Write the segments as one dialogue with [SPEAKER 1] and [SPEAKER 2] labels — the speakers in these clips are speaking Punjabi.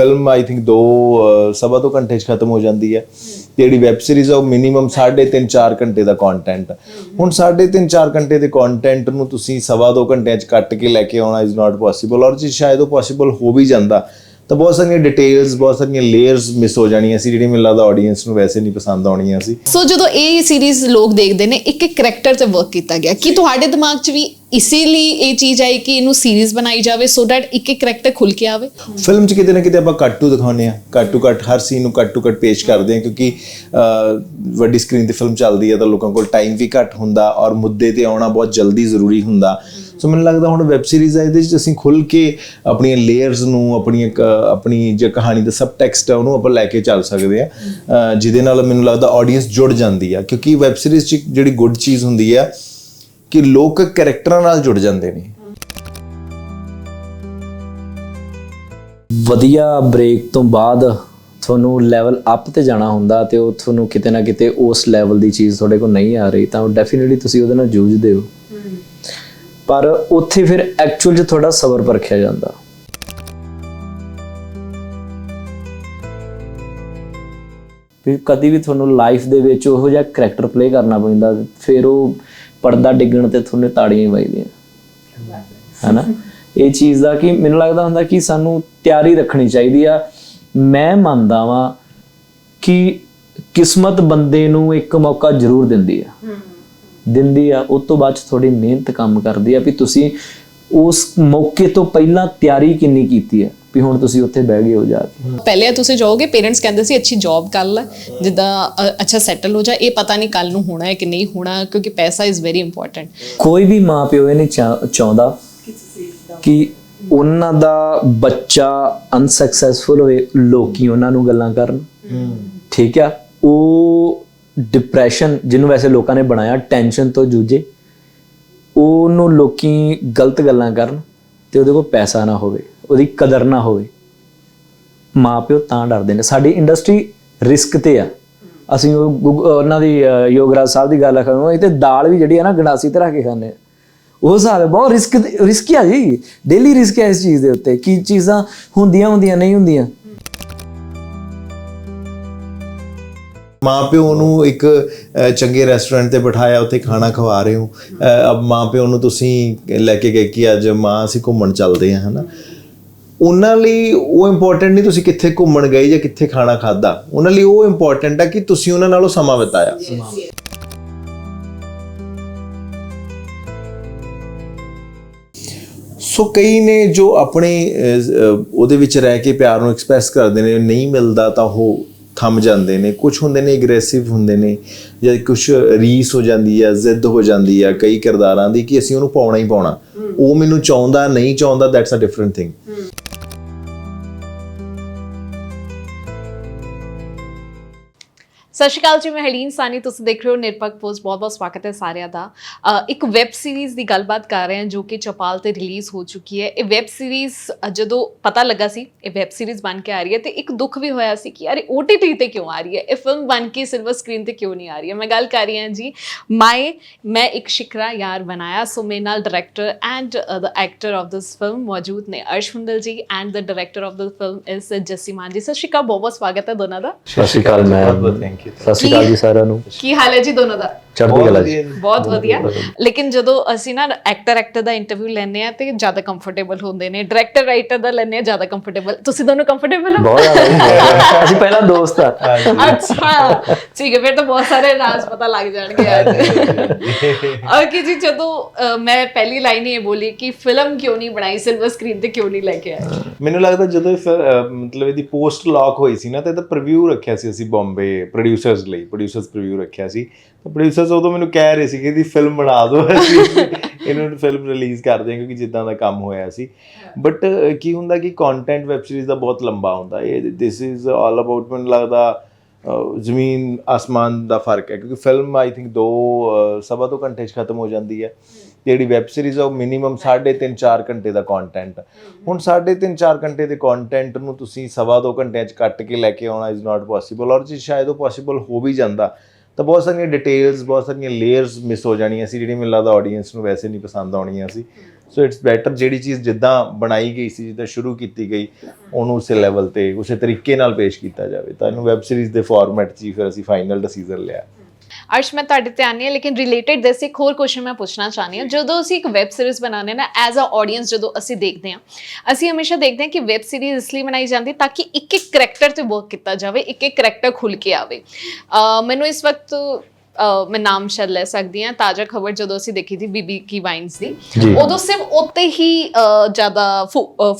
[SPEAKER 1] ਫਿਲਮ ਆਈ ਥਿੰਕ 2 ਸਵਾ ਦੋ ਘੰਟੇ 'ਚ ਖਤਮ ਹੋ ਜਾਂਦੀ ਹੈ। ਤੇ ਜਿਹੜੀ ਵੈਬ ਸੀਰੀਜ਼ ਆ, ਉਹ ਮਿਨੀਮਮ 3.5 4 ਘੰਟੇ ਦਾ ਕੰਟੈਂਟ ਹੁਣ 3.5 4 ਘੰਟੇ ਦੇ ਕੰਟੈਂਟ ਨੂੰ ਤੁਸੀਂ ਸਵਾ ਦੋ ਘੰਟਿਆਂ 'ਚ ਕੱਟ ਕੇ ਲੈ ਕੇ ਆਉਣਾ ਇਜ਼ ਨਾਟ ਪੋਸੀਬਲ ਔਰ ਜੇ ਸ਼ਾਇਦ ਉਹ ਪੋਸੀਬਲ ਹੋ ਵੀ ਜਾਂਦਾ ਤਾਂ ਬਹੁਤ ਸਾਰੀਆਂ ਡਿਟੇਲਸ ਬਹੁਤ ਸਾਰੀਆਂ ਲੇਅਰਸ ਮਿਸ ਹੋ ਜਾਣੀਆਂ ਸੀ ਜਿਹੜੀ ਮੈਨੂੰ ਲੱਗਦਾ ਆਡੀਅנס ਨੂੰ ਵੈਸੇ ਨਹੀਂ ਪਸੰਦ ਆਉਣੀਆਂ ਸੀ।
[SPEAKER 2] ਸੋ ਜਦੋਂ ਇਹ ਸੀਰੀਜ਼ ਲੋਕ ਦੇਖਦੇ ਨੇ ਇੱਕ ਇੱਕ ਕੈਰੈਕਟਰ ਤੇ ਵਰਕ ਕੀਤਾ ਗਿਆ। ਕੀ ਤੁਹਾਡੇ ਦਿਮਾਗ 'ਚ ਵੀ ਇਸੇ ਲਈ ਇਹ ਚੀਜ਼ ਆਈ ਕਿ ਇਹਨੂੰ ਸੀਰੀਜ਼ ਬਣਾਈ ਜਾਵੇ ਸੋ ਦੈਟ ਇੱਕ ਇੱਕ ਕੈਰੈਕਟਰ ਖੁੱਲ ਕੇ ਆਵੇ?
[SPEAKER 1] ਫਿਲਮ 'ਚ ਕਿਤੇ ਨਾ ਕਿਤੇ ਆਪਾਂ ਕੱਟ ਟੂ ਦਿਖਾਉਂਦੇ ਆ ਕੱਟ ਟੂ ਕੱਟ ਹਰ ਸੀਨ ਨੂੰ ਕੱਟ ਟੂ ਕੱਟ ਪੇਸ਼ ਕਰਦੇ ਆ ਕਿਉਂਕਿ ਵੱਡੀ ਸਕਰੀਨ ਤੇ ਫਿਲਮ ਚੱਲਦੀ ਹੈ ਤਾਂ ਲੋਕਾਂ ਕੋਲ ਟਾਈਮ ਵੀ ਘੱਟ ਹੁੰਦਾ ਔਰ ਮੁੱਦੇ ਤੇ ਆਉਣਾ ਬਹੁਤ ਜਲਦੀ ਜ਼ਰੂਰੀ ਹੁੰਦਾ। ਸੋ ਮੈਨੂੰ ਲੱਗਦਾ ਹੁਣ ਵੈਬ ਸੀਰੀਜ਼ ਹੈ ਇਹਦੇ 'ਚ ਅਸੀਂ ਖੁੱਲ ਕੇ ਆਪਣੀਆਂ ਲੇਅਰਸ ਨੂੰ ਆਪਣੀਆਂ ਕ- ਆਪਣੀ ਜੋ ਕਹਾਣੀ ਦਾ ਸਬ ਟੈਕਸਟ ਹੈ ਉਹਨੂੰ ਆਪਾਂ ਲੈ ਕੇ ਚੱਲ ਸਕਦੇ ਆ। ਜਿਹਦੇ ਨਾਲ ਮੈਨੂੰ ਲੱਗਦਾ ਆਡੀਅנס ਜੁੜ ਜਾਂਦੀ ਆ ਕਿਉਂਕਿ ਵੈਬ ਸੀਰੀਜ਼ 'ਚ ਜਿਹੜੀ ਗੁੱਡ ਚੀਜ਼ ਹੁੰਦੀ ਆ ਕਿ ਲੋਕ ਕੈਰੈਕਟਰਾਂ ਨਾਲ ਜੁੜ ਜਾਂਦੇ ਨੇ।
[SPEAKER 3] ਵਧੀਆ ਬ੍ਰੇਕ ਤੋਂ ਬਾਅਦ ਤੁਹਾਨੂੰ ਲੈਵਲ ਅਪ ਤੇ ਜਾਣਾ ਹੁੰਦਾ ਤੇ ਉਹ ਤੁਹਾਨੂੰ ਕਿਤੇ ਨਾ ਕਿਤੇ ਉਸ ਲੈਵਲ ਦੀ ਚੀਜ਼ ਤੁਹਾਡੇ ਕੋਲ ਨਹੀਂ ਆ ਰਹੀ ਤਾਂ ਡੈਫੀਨਿਟਲੀ ਤੁਸੀਂ ਉਹਦੇ ਨਾਲ ਜੂਝਦੇ ਹੋ। ਪਰ ਉੱਥੇ ਫਿਰ ਐਕਚੁਅਲ 'ਚ ਤੁਹਾਡਾ ਸਬਰ ਪਰਖਿਆ ਜਾਂਦਾ। ਵੀ ਕਦੀ ਵੀ ਤੁਹਾਨੂੰ ਲਾਈਫ ਦੇ ਵਿੱਚ ਉਹੋ ਜਿਹਾ ਕਰੈਕਟਰ ਪਲੇ ਕਰਨਾ ਪੈਂਦਾ, ਫਿਰ ਉਹ ਪਰਦਾ ਡਿੱਗਣ ਤੇ ਤੁਹਾਨੂੰ ਤਾੜੀਆਂ ਹੀ ਵੱਜਦੀਆਂ। ਹੈਨਾ? ਇਹ ਚੀਜ਼ ਦਾ ਕਿ ਮੈਨੂੰ ਲੱਗਦਾ ਹੁੰਦਾ ਕਿ ਸਾਨੂੰ ਤਿਆਰੀ ਰੱਖਣੀ ਚਾਹੀਦੀ ਆ। ਮੈਂ ਮੰਨਦਾ ਵਾਂ ਕਿ ਕਿਸਮਤ ਬੰਦੇ ਨੂੰ ਇੱਕ ਮੌਕਾ ਜ਼ਰੂਰ ਦਿੰਦੀ ਆ। ਦਿੰਦੀ ਆ ਉਸ ਤੋਂ ਬਾਅਦ ਥੋੜੀ ਮਿਹਨਤ ਕੰਮ ਕਰਦੀ ਆ ਵੀ ਤੁਸੀਂ ਉਸ ਮੌਕੇ ਤੋਂ ਪਹਿਲਾਂ ਤਿਆਰੀ ਕਿੰਨੀ ਕੀਤੀ ਆ ਵੀ ਹੁਣ ਤੁਸੀਂ ਉੱਥੇ ਬਹਿ ਗਏ ਹੋ ਜਾ ਕੇ?
[SPEAKER 2] ਪਹਿਲੇ ਤੁਸੀਂ ਜਾਓਗੇ ਪੇਰੈਂਟਸ ਕਹਿੰਦੇ ਸੀ ਅੱਛੀ ਜੌਬ ਕਰ ਲੈ ਜਿੱਦਾਂ ਅੱਛਾ ਸੈਟਲ ਹੋ ਜਾ ਇਹ ਪਤਾ ਨਹੀਂ ਕੱਲ ਨੂੰ ਹੋਣਾ ਹੈ ਕਿ ਨਹੀਂ ਹੋਣਾ ਕਿਉਂਕਿ ਪੈਸਾ ਇਜ਼ ਵੈਰੀ ਇੰਪੋਰਟੈਂਟ
[SPEAKER 3] ਕੋਈ ਵੀ ਮਾਪਿਓ ਇਹ ਨਹੀਂ ਚਾਹੁੰਦਾ ਕਿ ਉਹਨਾਂ ਦਾ ਬੱਚਾ ਅਨਸਕਸੈਸਫੁਲ ਹੋਏ ਲੋਕੀ ਉਹਨਾਂ ਨੂੰ ਗੱਲਾਂ ਕਰਨ। ਠੀਕ ਆ? ਉਹ ਡਿਪਰੈਸ਼ਨ ਜਿਹਨੂੰ ਵੈਸੇ ਲੋਕਾਂ ਨੇ ਬਣਾਇਆ ਟੈਨਸ਼ਨ ਤੋਂ ਜੂਝੇ, ਉਹਨੂੰ ਲੋਕੀ ਗਲਤ ਗੱਲਾਂ ਕਰਨ ਤੇ ਉਹਦੇ ਕੋਲ ਪੈਸਾ ਨਾ ਹੋਵੇ, ਉਹਦੀ ਕਦਰ ਨਾ ਹੋਵੇ। ਮਾਪਿਓ ਤਾਂ ਡਰਦੇ ਨੇ। ਸਾਡੀ ਇੰਡਸਟਰੀ ਰਿਸਕ ਤੇ ਆ। ਅਸੀਂ ਉਹ ਉਹਨਾਂ ਦੀ ਯੋਗਰਾਜ ਸਾਹਿਬ ਦੀ ਗੱਲ ਕਰਾਂ ਇਹ ਤੇ ਦਾਲ ਵੀ ਜਿਹੜੀ ਆ ਨਾ ਗੰਡਾਸੀ ਤੇ ਰੱਖ ਕੇ ਖਾਂਦੇ ਆ। ਉਹ ਹਿਸਾਬ ਹੈ, ਬਹੁਤ ਰਿਸਕ ਰਿਸਕੀ ਆ ਜੀ। ਡੇਲੀ ਰਿਸਕ ਹੈ ਇਸ ਚੀਜ਼ ਦੇ ਉੱਤੇ, ਕੀ ਚੀਜ਼ਾਂ ਹੁੰਦੀਆਂ ਹੁੰਦੀਆਂ ਨਹੀਂ ਹੁੰਦੀਆਂ।
[SPEAKER 1] ਮਾਪਿਓ ਨੂੰ ਇੱਕ ਚੰਗੇ ਰੈਸਟੋਰੈਂਟ ਤੇ ਬਿਠਾਇਆ ਉੱਥੇ ਖਾਣਾ ਖਵਾ ਰਹੇ ਹੋ। ਅਹ, ਅਬ ਮਾਪਿਓ ਨੂੰ ਤੁਸੀਂ ਲੈ ਕੇ ਗਏ ਕਿ ਅੱਜ ਮਾਂ ਅਸੀਂ ਘੁੰਮਣ ਚੱਲਦੇ ਹਾਂ ਹਨਾ? ਉਹਨਾਂ ਲਈ ਉਹ ਇੰਪੋਰਟੈਂਟ ਨਹੀਂ ਤੁਸੀਂ ਕਿੱਥੇ ਘੁੰਮਣ ਗਏ ਜਾਂ ਕਿੱਥੇ ਖਾਣਾ ਖਾਦਾ ਉਹਨਾਂ ਲਈ ਉਹ ਇੰਪੋਰਟੈਂਟ ਹੈ ਕਿ ਤੁਸੀਂ ਉਹਨਾਂ ਨਾਲ ਉਹ ਸਮਾਂ ਬਿਤਾਇਆ। ਸੋ ਕਈ ਨੇ ਜੋ ਆਪਣੇ ਉਹਦੇ ਵਿੱਚ ਰਹਿ ਕੇ ਪਿਆਰ ਨੂੰ ਐਕਸਪ੍ਰੈਸ ਕਰਦੇ ਨੇ ਨਹੀਂ ਮਿਲਦਾ ਤਾਂ ਉਹ ਥੰਮ ਜਾਂਦੇ ਨੇ ਕੁਝ ਹੁੰਦੇ ਨੇ ਐਗਰੈਸਿਵ ਹੁੰਦੇ ਨੇ ਜਾਂ ਕੁਝ ਰੀਸ ਹੋ ਜਾਂਦੀ ਹੈ ਜ਼ਿੱਦ ਹੋ ਜਾਂਦੀ ਹੈ ਕਈ ਕਿਰਦਾਰਾਂ ਦੀ ਕਿ ਅਸੀਂ ਉਹਨੂੰ ਪਾਉਣਾ ਹੀ ਪਾਉਣਾ। ਉਹ ਮੈਨੂੰ ਚਾਹੁੰਦਾ ਨਹੀਂ ਚਾਹੁੰਦਾ ਦੈਟਸ ਅ ਡਿਫਰੈਂਟ ਥਿੰਗ
[SPEAKER 2] ਸਤਿ ਸ਼੍ਰੀ ਅਕਾਲ ਜੀ ਮੈਂ ਹਲੀਨ ਸਾਨੀ ਤੁਸੀਂ ਦੇਖ ਰਹੇ ਹੋ ਨਿਰਪੱਖ ਪੋਸਟ ਬਹੁਤ ਬਹੁਤ ਸਵਾਗਤ ਹੈ ਸਾਰਿਆਂ ਦਾ ਅ, ਇੱਕ ਵੈਬ ਸੀਰੀਜ਼ ਦੀ ਗੱਲਬਾਤ ਕਰ ਰਹੇ ਹਾਂ ਜੋ ਕਿ ਚਪਾਲ ਤੇ ਰਿਲੀਜ਼ ਹੋ ਚੁੱਕੀ ਹੈ ਇਹ ਵੈਬ ਸੀਰੀਜ਼ ਜਦੋਂ ਪਤਾ ਲੱਗਾ ਸੀ ਇਹ ਵੈਬ ਸੀਰੀਜ਼ ਬਣ ਕੇ ਆ ਰਹੀ ਹੈ ਤੇ ਇੱਕ ਦੁੱਖ ਵੀ ਹੋਇਆ ਸੀ ਕਿ ਯਾਰ ਇਹ OTT ਤੇ ਕਿਉਂ ਆ ਰਹੀ ਹੈ ਇਹ ਫਿਲਮ ਬਣ ਕੇ ਸਿਲਵਰ ਸਕਰੀਨ ਤੇ ਕਿਉਂ ਨਹੀਂ ਆ ਰਹੀ ਹੈ ਮੈਂ ਗੱਲ ਕਰ ਰਹੀ ਹਾਂ ਜੀ ਮਾਏ ਮੈਂ ਇੱਕ ਸ਼ਿਕਰਾ ਯਾਰ ਬਣਾਇਆ ਸੋ ਮੇਰੇ ਨਾਲ director and the actor of this film ਮੌਜੂਦ ਨੇ Arsh Hundal ji and the director of the film is Jassi Maan ji ਸਤਿ ਸ਼੍ਰੀ ਅਕਾਲ ਬਹੁਤ ਬਹੁਤ ਸਵਾਗਤ ਹੈ ਦੋਨਾਂ ਦਾ
[SPEAKER 3] ਸਤਿ ਸ਼੍ਰੀ ਅਕਾਲ ਮੈਮ
[SPEAKER 1] ਥੈਂਕ ਯੂ
[SPEAKER 3] ਸਤਿ ਸ਼੍ਰੀ ਅਕਾਲ ਜੀ ਸਾਰਿਆਂ ਨੂੰ।
[SPEAKER 2] ਕੀ ਹਾਲ ਹੈ ਜੀ ਦੋਨੋਂ ਦਾ?
[SPEAKER 3] ਚੜ੍ਹਦੀ ਕਲਾ ਜੀ।
[SPEAKER 2] ਬਹੁਤ ਵਧੀਆ। ਲੇਕਿਨ ਜਦੋਂ ਅਸੀਂ ਨਾ ਐਕਟਰ ਐਕਟਰ ਦਾ ਇੰਟਰਵਿਊ ਲੈਂਦੇ ਆ ਤੇ ਜ਼ਿਆਦਾ ਕੰਫਰਟੇਬਲ ਹੁੰਦੇ ਨੇ। ਡਾਇਰੈਕਟਰ ਰਾਈਟਰ ਦਾ ਲੈਂਦੇ ਆ ਜ਼ਿਆਦਾ ਕੰਫਰਟੇਬਲ ਤੁਸੀਂ ਦੋਨੋਂ ਕੰਫਰਟੇਬਲ ਹੋ?
[SPEAKER 3] ਬਹੁਤ ਜ਼ਿਆਦਾ। ਅਸੀਂ ਪਹਿਲਾਂ ਦੋਸਤ ਆ
[SPEAKER 2] ਅੱਛਾ। ਠੀਕ ਹੈ ਫਿਰ ਤਾਂ ਬਹੁਤ ਸਾਰੇ ਰਾਜ਼ ਪਤਾ ਲੱਗ ਜਾਣਗੇ ਅੱਜ ਓਕੇ ਜੀ ਜਦੋਂ ਮੈਂ ਪਹਿਲੀ ਲਾਈਨ ਹੀ ਇਹ ਬੋਲੀ ਕਿ ਫਿਲਮ ਕਿਉਂ ਨਹੀਂ ਬਣਾਈ ਸਿਲਵਰ ਸਕਰੀਨ ਤੇ ਕਿਉਂ ਨਹੀਂ ਲੈ ਕੇ ਆਏ?
[SPEAKER 1] ਮੈਨੂੰ ਲੱਗਦਾ ਜਦੋਂ ਮਤਲਬ ਇਹਦੀ ਪੋਸਟ ਲੌਕ ਹੋਈ ਸੀ ਨਾ ਤੇ ਇਹਦਾ ਪ੍ਰੀਵਿਊ ਰੱਖਿਆ ਸੀ ਅਸੀਂ ਬੰਬੇ ਪ੍ਰੋਡਿਊਸਰਸ ਲਈ ਪ੍ਰੋਡਿਊਸਰਸ ਪ੍ਰੀਵਿਊ ਰੱਖਿਆ ਸੀ। ਤਾਂ ਪ੍ਰੋਡਿਊਸਰਸ ਉਦੋਂ ਮੈਨੂੰ ਕਹਿ ਰਹੇ ਸੀ ਕਿ ਇਹਦੀ ਫਿਲਮ ਬਣਾ ਦਿਓ ਅਸੀਂ। ਇਹਨੂੰ ਫਿਲਮ ਰਿਲੀਜ਼ ਕਰ ਦਿਆਂਗੇ ਕਿਉਂਕਿ ਜਿੱਦਾਂ ਦਾ ਕੰਮ ਹੋਇਆ ਸੀ। ਬਟ ਕੀ ਹੁੰਦਾ ਕਿ ਕੰਟੈਂਟ ਵੈਬ ਸੀਰੀਜ਼ ਦਾ ਬਹੁਤ ਲੰਬਾ ਹੁੰਦਾ। ਇਹ ਦਿਸ ਇਜ਼ ਆਲ ਅਬਾਊਟ ਮੈਨੂੰ ਲੱਗਦਾ ਜ਼ਮੀਨ ਆਸਮਾਨ ਦਾ ਫ਼ਰਕ ਹੈ। ਕਿਉਂਕਿ ਫਿਲਮ ਆਈ ਥਿੰਕ 2 ਸਵਾ ਦੋ ਘੰਟੇ 'ਚ ਖਤਮ ਹੋ ਜਾਂਦੀ ਹੈ। ਤੇ ਜਿਹੜੀ ਵੈਬ ਸੀਰੀਜ਼ ਆ ਉਹ ਮਿਨੀਮਮ 3.5 4 ਘੰਟੇ ਦਾ ਕੰਟੈਂਟ ਹੁਣ 3.5 4 ਘੰਟੇ ਦੇ ਕੰਟੈਂਟ ਨੂੰ ਤੁਸੀਂ ਸਵਾ ਦੋ ਘੰਟਿਆਂ 'ਚ ਕੱਟ ਕੇ ਲੈ ਕੇ ਆਉਣਾ ਇਜ਼ ਨਾਟ ਪੋਸੀਬਲ ਔਰ ਜੇ ਸ਼ਾਇਦ ਉਹ ਪੋਸੀਬਲ ਹੋ ਵੀ ਜਾਂਦਾ ਤਾਂ ਬਹੁਤ ਸਾਰੀਆਂ ਡਿਟੇਲਸ ਬਹੁਤ ਸਾਰੀਆਂ ਲੇਅਰਸ ਮਿਸ ਹੋ ਜਾਣੀਆਂ ਸੀ ਜਿਹੜੀ ਮੈਨੂੰ ਲੱਗਦਾ ਆਡੀਅנס ਨੂੰ ਵੈਸੇ ਨਹੀਂ ਪਸੰਦ ਆਉਣੀਆਂ ਸੀ। ਸੋ ਇਟਸ ਬੈਟਰ ਜਿਹੜੀ ਚੀਜ਼ ਜਿੱਦਾਂ ਬਣਾਈ ਗਈ ਸੀ ਜਿੱਦਾਂ ਸ਼ੁਰੂ ਕੀਤੀ ਗਈ ਉਹਨੂੰ ਉਸੇ ਲੈਵਲ ਤੇ ਉਸੇ ਤਰੀਕੇ ਨਾਲ ਪੇਸ਼ ਕੀਤਾ ਜਾਵੇ। ਤਾਂ ਇਹਨੂੰ ਵੈਬ ਸੀਰੀਜ਼ ਦੇ ਫਾਰਮੈਟ 'ਚ ਹੀ ਫਿਰ ਅਸੀਂ ਫਾਈਨਲ ਡਿਸੀਜਨ ਲਿਆ।
[SPEAKER 2] ਅਰਸ਼ ਮੈਂ ਤੁਹਾਡੇ ਤੇ ਆਨੀ ਹੈ ਲੇਕਿਨ ਰਿਲੇਟਡ ਦਿਸ ਇੱਕ ਹੋਰ ਕੁਐਸਚਨ ਮੈਂ ਪੁੱਛਣਾ ਚਾਹਨੀ ਹਾਂ। ਜਦੋਂ ਅਸੀਂ ਇੱਕ ਵੈਬ ਸੀਰੀਜ਼ ਬਣਾਉਂਦੇ ਹਾਂ ਨਾ ਐਜ਼ ਅ ਆਡੀਅנס ਜਦੋਂ ਅਸੀਂ ਦੇਖਦੇ ਹਾਂ ਅਸੀਂ ਹਮੇਸ਼ਾ ਦੇਖਦੇ ਹਾਂ ਕਿ ਵੈਬ ਸੀਰੀਜ਼ ਇਸ ਲਈ ਬਣਾਈ ਜਾਂਦੀ ਤਾਂ ਕਿ ਇੱਕ ਇੱਕ ਕਰੈਕਟਰ ਤੇ ਵਰਕ ਕੀਤਾ ਜਾਵੇ ਇੱਕ ਇੱਕ ਕਰੈਕਟਰ ਖੁੱਲ ਕੇ ਆਵੇ। ਮੈਨੂੰ ਇਸ ਵਕਤ ਮੈਂ ਨਾਮ ਸ਼ਾਇਦ ਲੈ ਸਕਦੀ ਹਾਂ ਤਾਜ਼ਾ ਖਬਰ ਜਦੋਂ ਅਸੀਂ ਦੇਖੀ ਸੀ ਬੀਬੀ ਕੀ ਵਾਈਨਸ ਦੀ। ਉਦੋਂ ਸਿਰਫ ਉੱਤੇ ਹੀ ਜ਼ਿਆਦਾ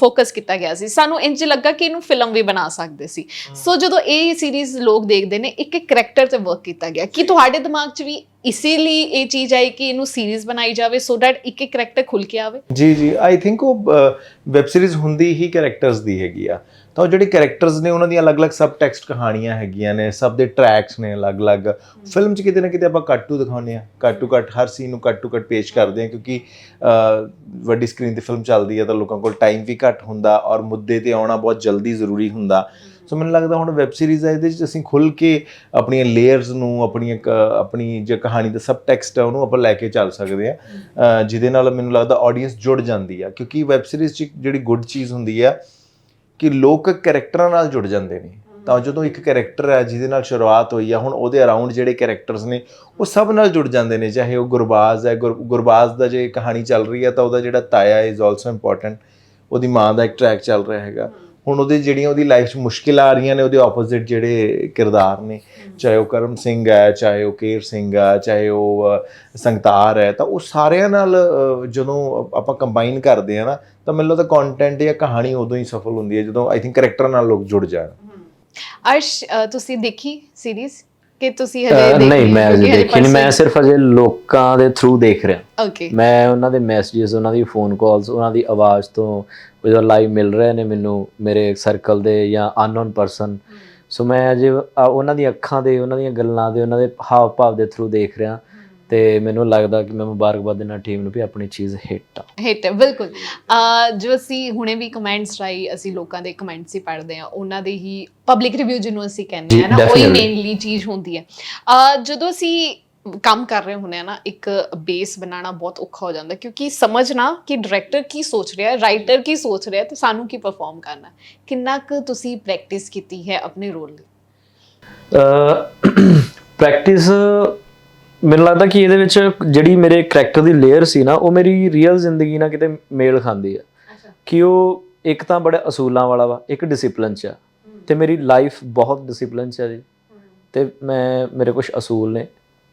[SPEAKER 2] ਫੋਕਸ ਕੀਤਾ ਗਿਆ ਸੀ। ਸਾਨੂੰ ਇੰਜ ਲੱਗਾ ਕਿ ਇਹਨੂੰ ਫਿਲਮ ਵੀ ਬਣਾ ਸਕਦੇ ਸੀ। ਸੋ ਜਦੋਂ ਇਹ ਸੀਰੀਜ਼ ਲੋਕ ਦੇਖਦੇ ਨੇ ਇੱਕ ਇੱਕ ਕਰੈਕਟਰ ਤੇ ਵਰਕ ਕੀਤਾ ਗਿਆ। ਕਿ ਤੁਹਾਡੇ ਦਿਮਾਗ 'ਚ ਵੀ ਇਸੇ ਲਈ ਇਹ ਚੀਜ਼ ਆਈ ਕਿ ਇਹਨੂੰ ਸੀਰੀਜ਼ ਬਣਾਈ ਜਾਵੇ ਸੋ ਦੈਟ ਇੱਕ ਇੱਕ ਕਰੈਕਟਰ ਖੁੱਲ ਕੇ ਆਵੇ?
[SPEAKER 1] ਜੀ ਜੀ। ਆਈ ਥਿੰਕ ਉਹ ਵੈਬ ਸੀਰੀਜ਼ ਹੁੰਦੀ ਹੀ ਕੈਰੈਕਟਰਸ ਦੀ ਹੈਗੀ ਆ। ਤਾਂ ਉਹ ਜਿਹੜੇ ਕੈਰੈਕਟਰਸ ਨੇ ਉਹਨਾਂ ਦੀਆਂ ਅਲੱਗ-ਅਲੱਗ ਸਬ ਟੈਕਸਟ ਕਹਾਣੀਆਂ ਹੈਗੀਆਂ ਨੇ ਸਭ ਦੇ ਟਰੈਕਸ ਨੇ ਅਲੱਗ-ਅਲੱਗ। ਫਿਲਮ 'ਚ ਕਿਤੇ ਨਾ ਕਿਤੇ ਆਪਾਂ ਕੱਟ ਟੂ ਦਿਖਾਉਂਦੇ ਆ ਕੱਟ ਟੂ ਕੱਟ ਹਰ ਸੀਨ ਨੂੰ ਕੱਟ ਟੂ ਕੱਟ ਪੇਸ਼ ਕਰਦੇ ਆ ਕਿਉਂਕਿ ਵੱਡੀ ਸਕਰੀਨ ਤੇ ਫਿਲਮ ਚੱਲਦੀ ਹੈ ਤਾਂ ਲੋਕਾਂ ਕੋਲ ਟਾਈਮ ਵੀ ਘੱਟ ਹੁੰਦਾ ਔਰ ਮੁੱਦੇ ਤੇ ਆਉਣਾ ਬਹੁਤ ਜਲਦੀ ਜ਼ਰੂਰੀ ਹੁੰਦਾ। ਸੋ ਮੈਨੂੰ ਲੱਗਦਾ ਹੁਣ ਵੈਬ ਸੀਰੀਜ਼ ਹੈ ਇਹਦੇ ਵਿੱਚ ਅਸੀਂ ਖੁੱਲ ਕੇ ਆਪਣੀਆਂ ਲੇਅਰਸ ਨੂੰ ਆਪਣੀਆਂ ਆਪਣੀ ਜੋ ਕਹਾਣੀ ਦਾ ਸਬ ਟੈਕਸਟ ਹੈ ਉਹਨੂੰ ਆਪਾਂ ਲੈ ਕੇ ਚੱਲ ਸਕਦੇ ਆ ਜਿਹਦੇ ਨਾਲ ਮੈਨੂੰ ਲੱਗਦਾ ਆਡੀਅנס ਜੁੜ ਜਾਂਦੀ ਆ ਕਿਉਂਕਿ ਵੈਬ ਸੀਰੀਜ਼ 'ਚ ਜਿਹੜੀ ਗੁੱਡ ਚੀਜ਼ ਹੁੰਦੀ ਆ ਕਿ ਲੋਕ ਕੈਰੈਕਟਰਾਂ ਨਾਲ ਜੁੜ ਜਾਂਦੇ ਨੇ। ਤਾਂ ਜਦੋਂ ਇੱਕ ਕੈਰੈਕਟਰ ਹੈ, ਜਿਹਦੇ ਨਾਲ ਸ਼ੁਰੂਆਤ ਹੋਈ ਆ, ਹੁਣ ਉਹਦੇ ਅਰਾਊਂਡ ਜਿਹੜੇ ਕੈਰੈਕਟਰਸ ਨੇ, ਉਹ ਸਭ ਨਾਲ ਜੁੜ ਜਾਂਦੇ ਨੇ। ਚਾਹੇ ਉਹ ਗੁਰਬਾਜ਼ ਹੈ, ਗੁਰ- ਗੁਰਬਾਜ਼ ਦਾ ਜੇ ਕਹਾਣੀ ਚੱਲ ਰਹੀ ਹੈ, ਤਾਂ ਉਹਦਾ ਜਿਹੜਾ ਤਾਇਆ ਇਜ਼ ਆਲਸੋ ਇੰਪੋਰਟੈਂਟ ਉਹਦੀ ਮਾਂ ਦਾ ਇੱਕ ਟਰੈਕ ਚੱਲ ਰਿਹਾ ਹੈਗਾ। ਹੁਣ ਉਹਦੇ ਜਿਹੜੀਆਂ ਉਹਦੀ ਲਾਈਫ 'ਚ ਮੁਸ਼ਕਿਲਾਂ ਆ ਰਹੀਆਂ ਨੇ ਉਹਦੇ ਆਪੋਜ਼ਿਟ ਜਿਹੜੇ ਕਿਰਦਾਰ ਨੇ ਚਾਹੇ ਉਹ ਕਰਮ ਸਿੰਘ ਹੈ ਚਾਹੇ ਉਹ ਕੇਰ ਸਿੰਘ ਹੈ ਚਾਹੇ ਉਹ ਸੰਗਤਾਰ ਹੈ ਤਾਂ ਉਹ ਸਾਰਿਆਂ ਨਾਲ ਜਦੋਂ ਆਪਾਂ ਕੰਬਾਈਨ ਕਰਦੇ ਆ ਨਾ ਤਾਂ ਮੈਨੂੰ ਲੱਗਦਾ ਕੰਟੈਂਟ ਜਾਂ ਕਹਾਣੀ ਉਦੋਂ ਹੀ ਸਫਲ ਹੁੰਦੀ ਹੈ ਜਦੋਂ ਆਈ ਥਿੰਕ ਕਰੈਕਟਰ ਨਾਲ ਲੋਕ ਜੁੜ ਜਾਣ।
[SPEAKER 2] ਅਰਸ਼ ਤੁਸੀਂ ਦੇਖੀ ਸੀਰੀਜ਼ ਕਿ ਤੁਸੀਂ ਹਜੇ
[SPEAKER 3] ਨਹੀਂ ਮੈਂ ਅਜੇ ਦੇਖੀ ਨਹੀਂ ਮੈਂ ਸਿਰਫ ਅਜੇ ਲੋਕਾਂ ਦੇ ਥਰੂ ਦੇਖ ਰਿਹਾ।
[SPEAKER 2] ਓਕੇ
[SPEAKER 3] ਮੈਂ ਉਹਨਾਂ ਦੇ ਮੈਸੇजेस ਉਹਨਾਂ ਦੀ ਫੋਨ ਕਾਲਸ ਉਹਨਾਂ ਦੀ ਆਵਾਜ਼ ਤੋਂ ਜਦੋਂ ਲਾਈਵ ਮਿਲ ਰਹੇ ਨੇ ਮੈਨੂੰ ਮੇਰੇ ਸਰਕਲ ਦੇ ਜਾਂ ਅਨਨੋਨ ਪਰਸਨ ਸੋ ਮੈਂ ਅਜੇ ਉਹਨਾਂ ਦੀਆਂ ਅੱਖਾਂ ਦੇ ਉਹਨਾਂ ਦੀਆਂ ਗੱਲਾਂ ਦੇ ਉਹਨਾਂ ਦੇ ਹਾਵ ਭਾਵ ਦੇ ਥਰੂ ਦੇਖ ਰਿਹਾ। ਤੇ ਮੈਨੂੰ ਲੱਗਦਾ ਕਿ ਮੈਂ ਮੁਬਾਰਕਬਾਦ ਦੇਣਾ ਟੀਮ ਨੂੰ ਵੀ ਆਪਣੀ ਚੀਜ਼ ਹਿੱਟ ਆ।
[SPEAKER 2] ਹਿੱਟ ਹੈ ਬਿਲਕੁਲ। ਜੋ ਅਸੀਂ ਹੁਣੇ ਵੀ ਕਮੈਂਟਸ ਰਾਈ ਅਸੀਂ ਲੋਕਾਂ ਦੇ ਕਮੈਂਟਸ ਹੀ ਪੜ੍ਹਦੇ ਆ ਉਹਨਾਂ ਦੇ ਹੀ ਪਬਲਿਕ ਰਿਵਿਊ ਜਿਹਨੂੰ ਅਸੀਂ ਕਹਿੰਦੇ ਆ ਨਾ ਉਹੀ. ਮੇਨਲੀ ਚੀਜ਼ ਹੁੰਦੀ ਹੈ। ਜਦੋਂ ਅਸੀਂ ਕੰਮ ਕਰ ਰਹੇ ਹੁੰਦੇ ਆ ਨਾ ਇੱਕ ਬੇਸ ਬਣਾਉਣਾ ਬਹੁਤ ਔਖਾ ਹੋ ਜਾਂਦਾ ਕਿਉਂਕਿ ਸਮਝਣਾ ਕਿ ਡਾਇਰੈਕਟਰ ਕੀ ਸੋਚ ਰਿਹਾ ਹੈ ਰਾਈਟਰ ਕੀ ਸੋਚ ਰਿਹਾ ਹੈ ਤੇ ਸਾਨੂੰ ਕੀ ਪਰਫਾਰਮ ਕਰਨਾ। ਕਿੰਨਾ ਕੁ ਤੁਸੀਂ ਪ੍ਰੈਕਟਿਸ ਕੀਤੀ ਹੈ ਆਪਣੇ ਰੋਲ ਲਈ
[SPEAKER 3] ਪ੍ਰੈਕਟਿਸ ਮੈਨੂੰ ਲੱਗਦਾ ਕਿ ਇਹਦੇ ਵਿੱਚ ਜਿਹੜੀ ਮੇਰੇ ਕੈਰੈਕਟਰ ਦੀ ਲੇਅਰ ਸੀ ਨਾ ਉਹ ਮੇਰੀ ਰੀਅਲ ਜ਼ਿੰਦਗੀ ਨਾਲ ਕਿਤੇ ਮੇਲ ਖਾਂਦੀ ਆ। ਕਿ ਉਹ ਇੱਕ ਤਾਂ ਬੜਾ ਅਸੂਲਾਂ ਵਾਲਾ ਵਾ ਇੱਕ ਡਿਸਪਲਿਨ ਚ ਆ। ਤੇ ਮੇਰੀ ਲਾਈਫ ਬਹੁਤ ਡਿਸਪਲਿਨ ਚ ਆ ਜੀ। ਤੇ ਮੈਂ ਮੇਰੇ ਕੁਝ ਅਸੂਲ ਨੇ।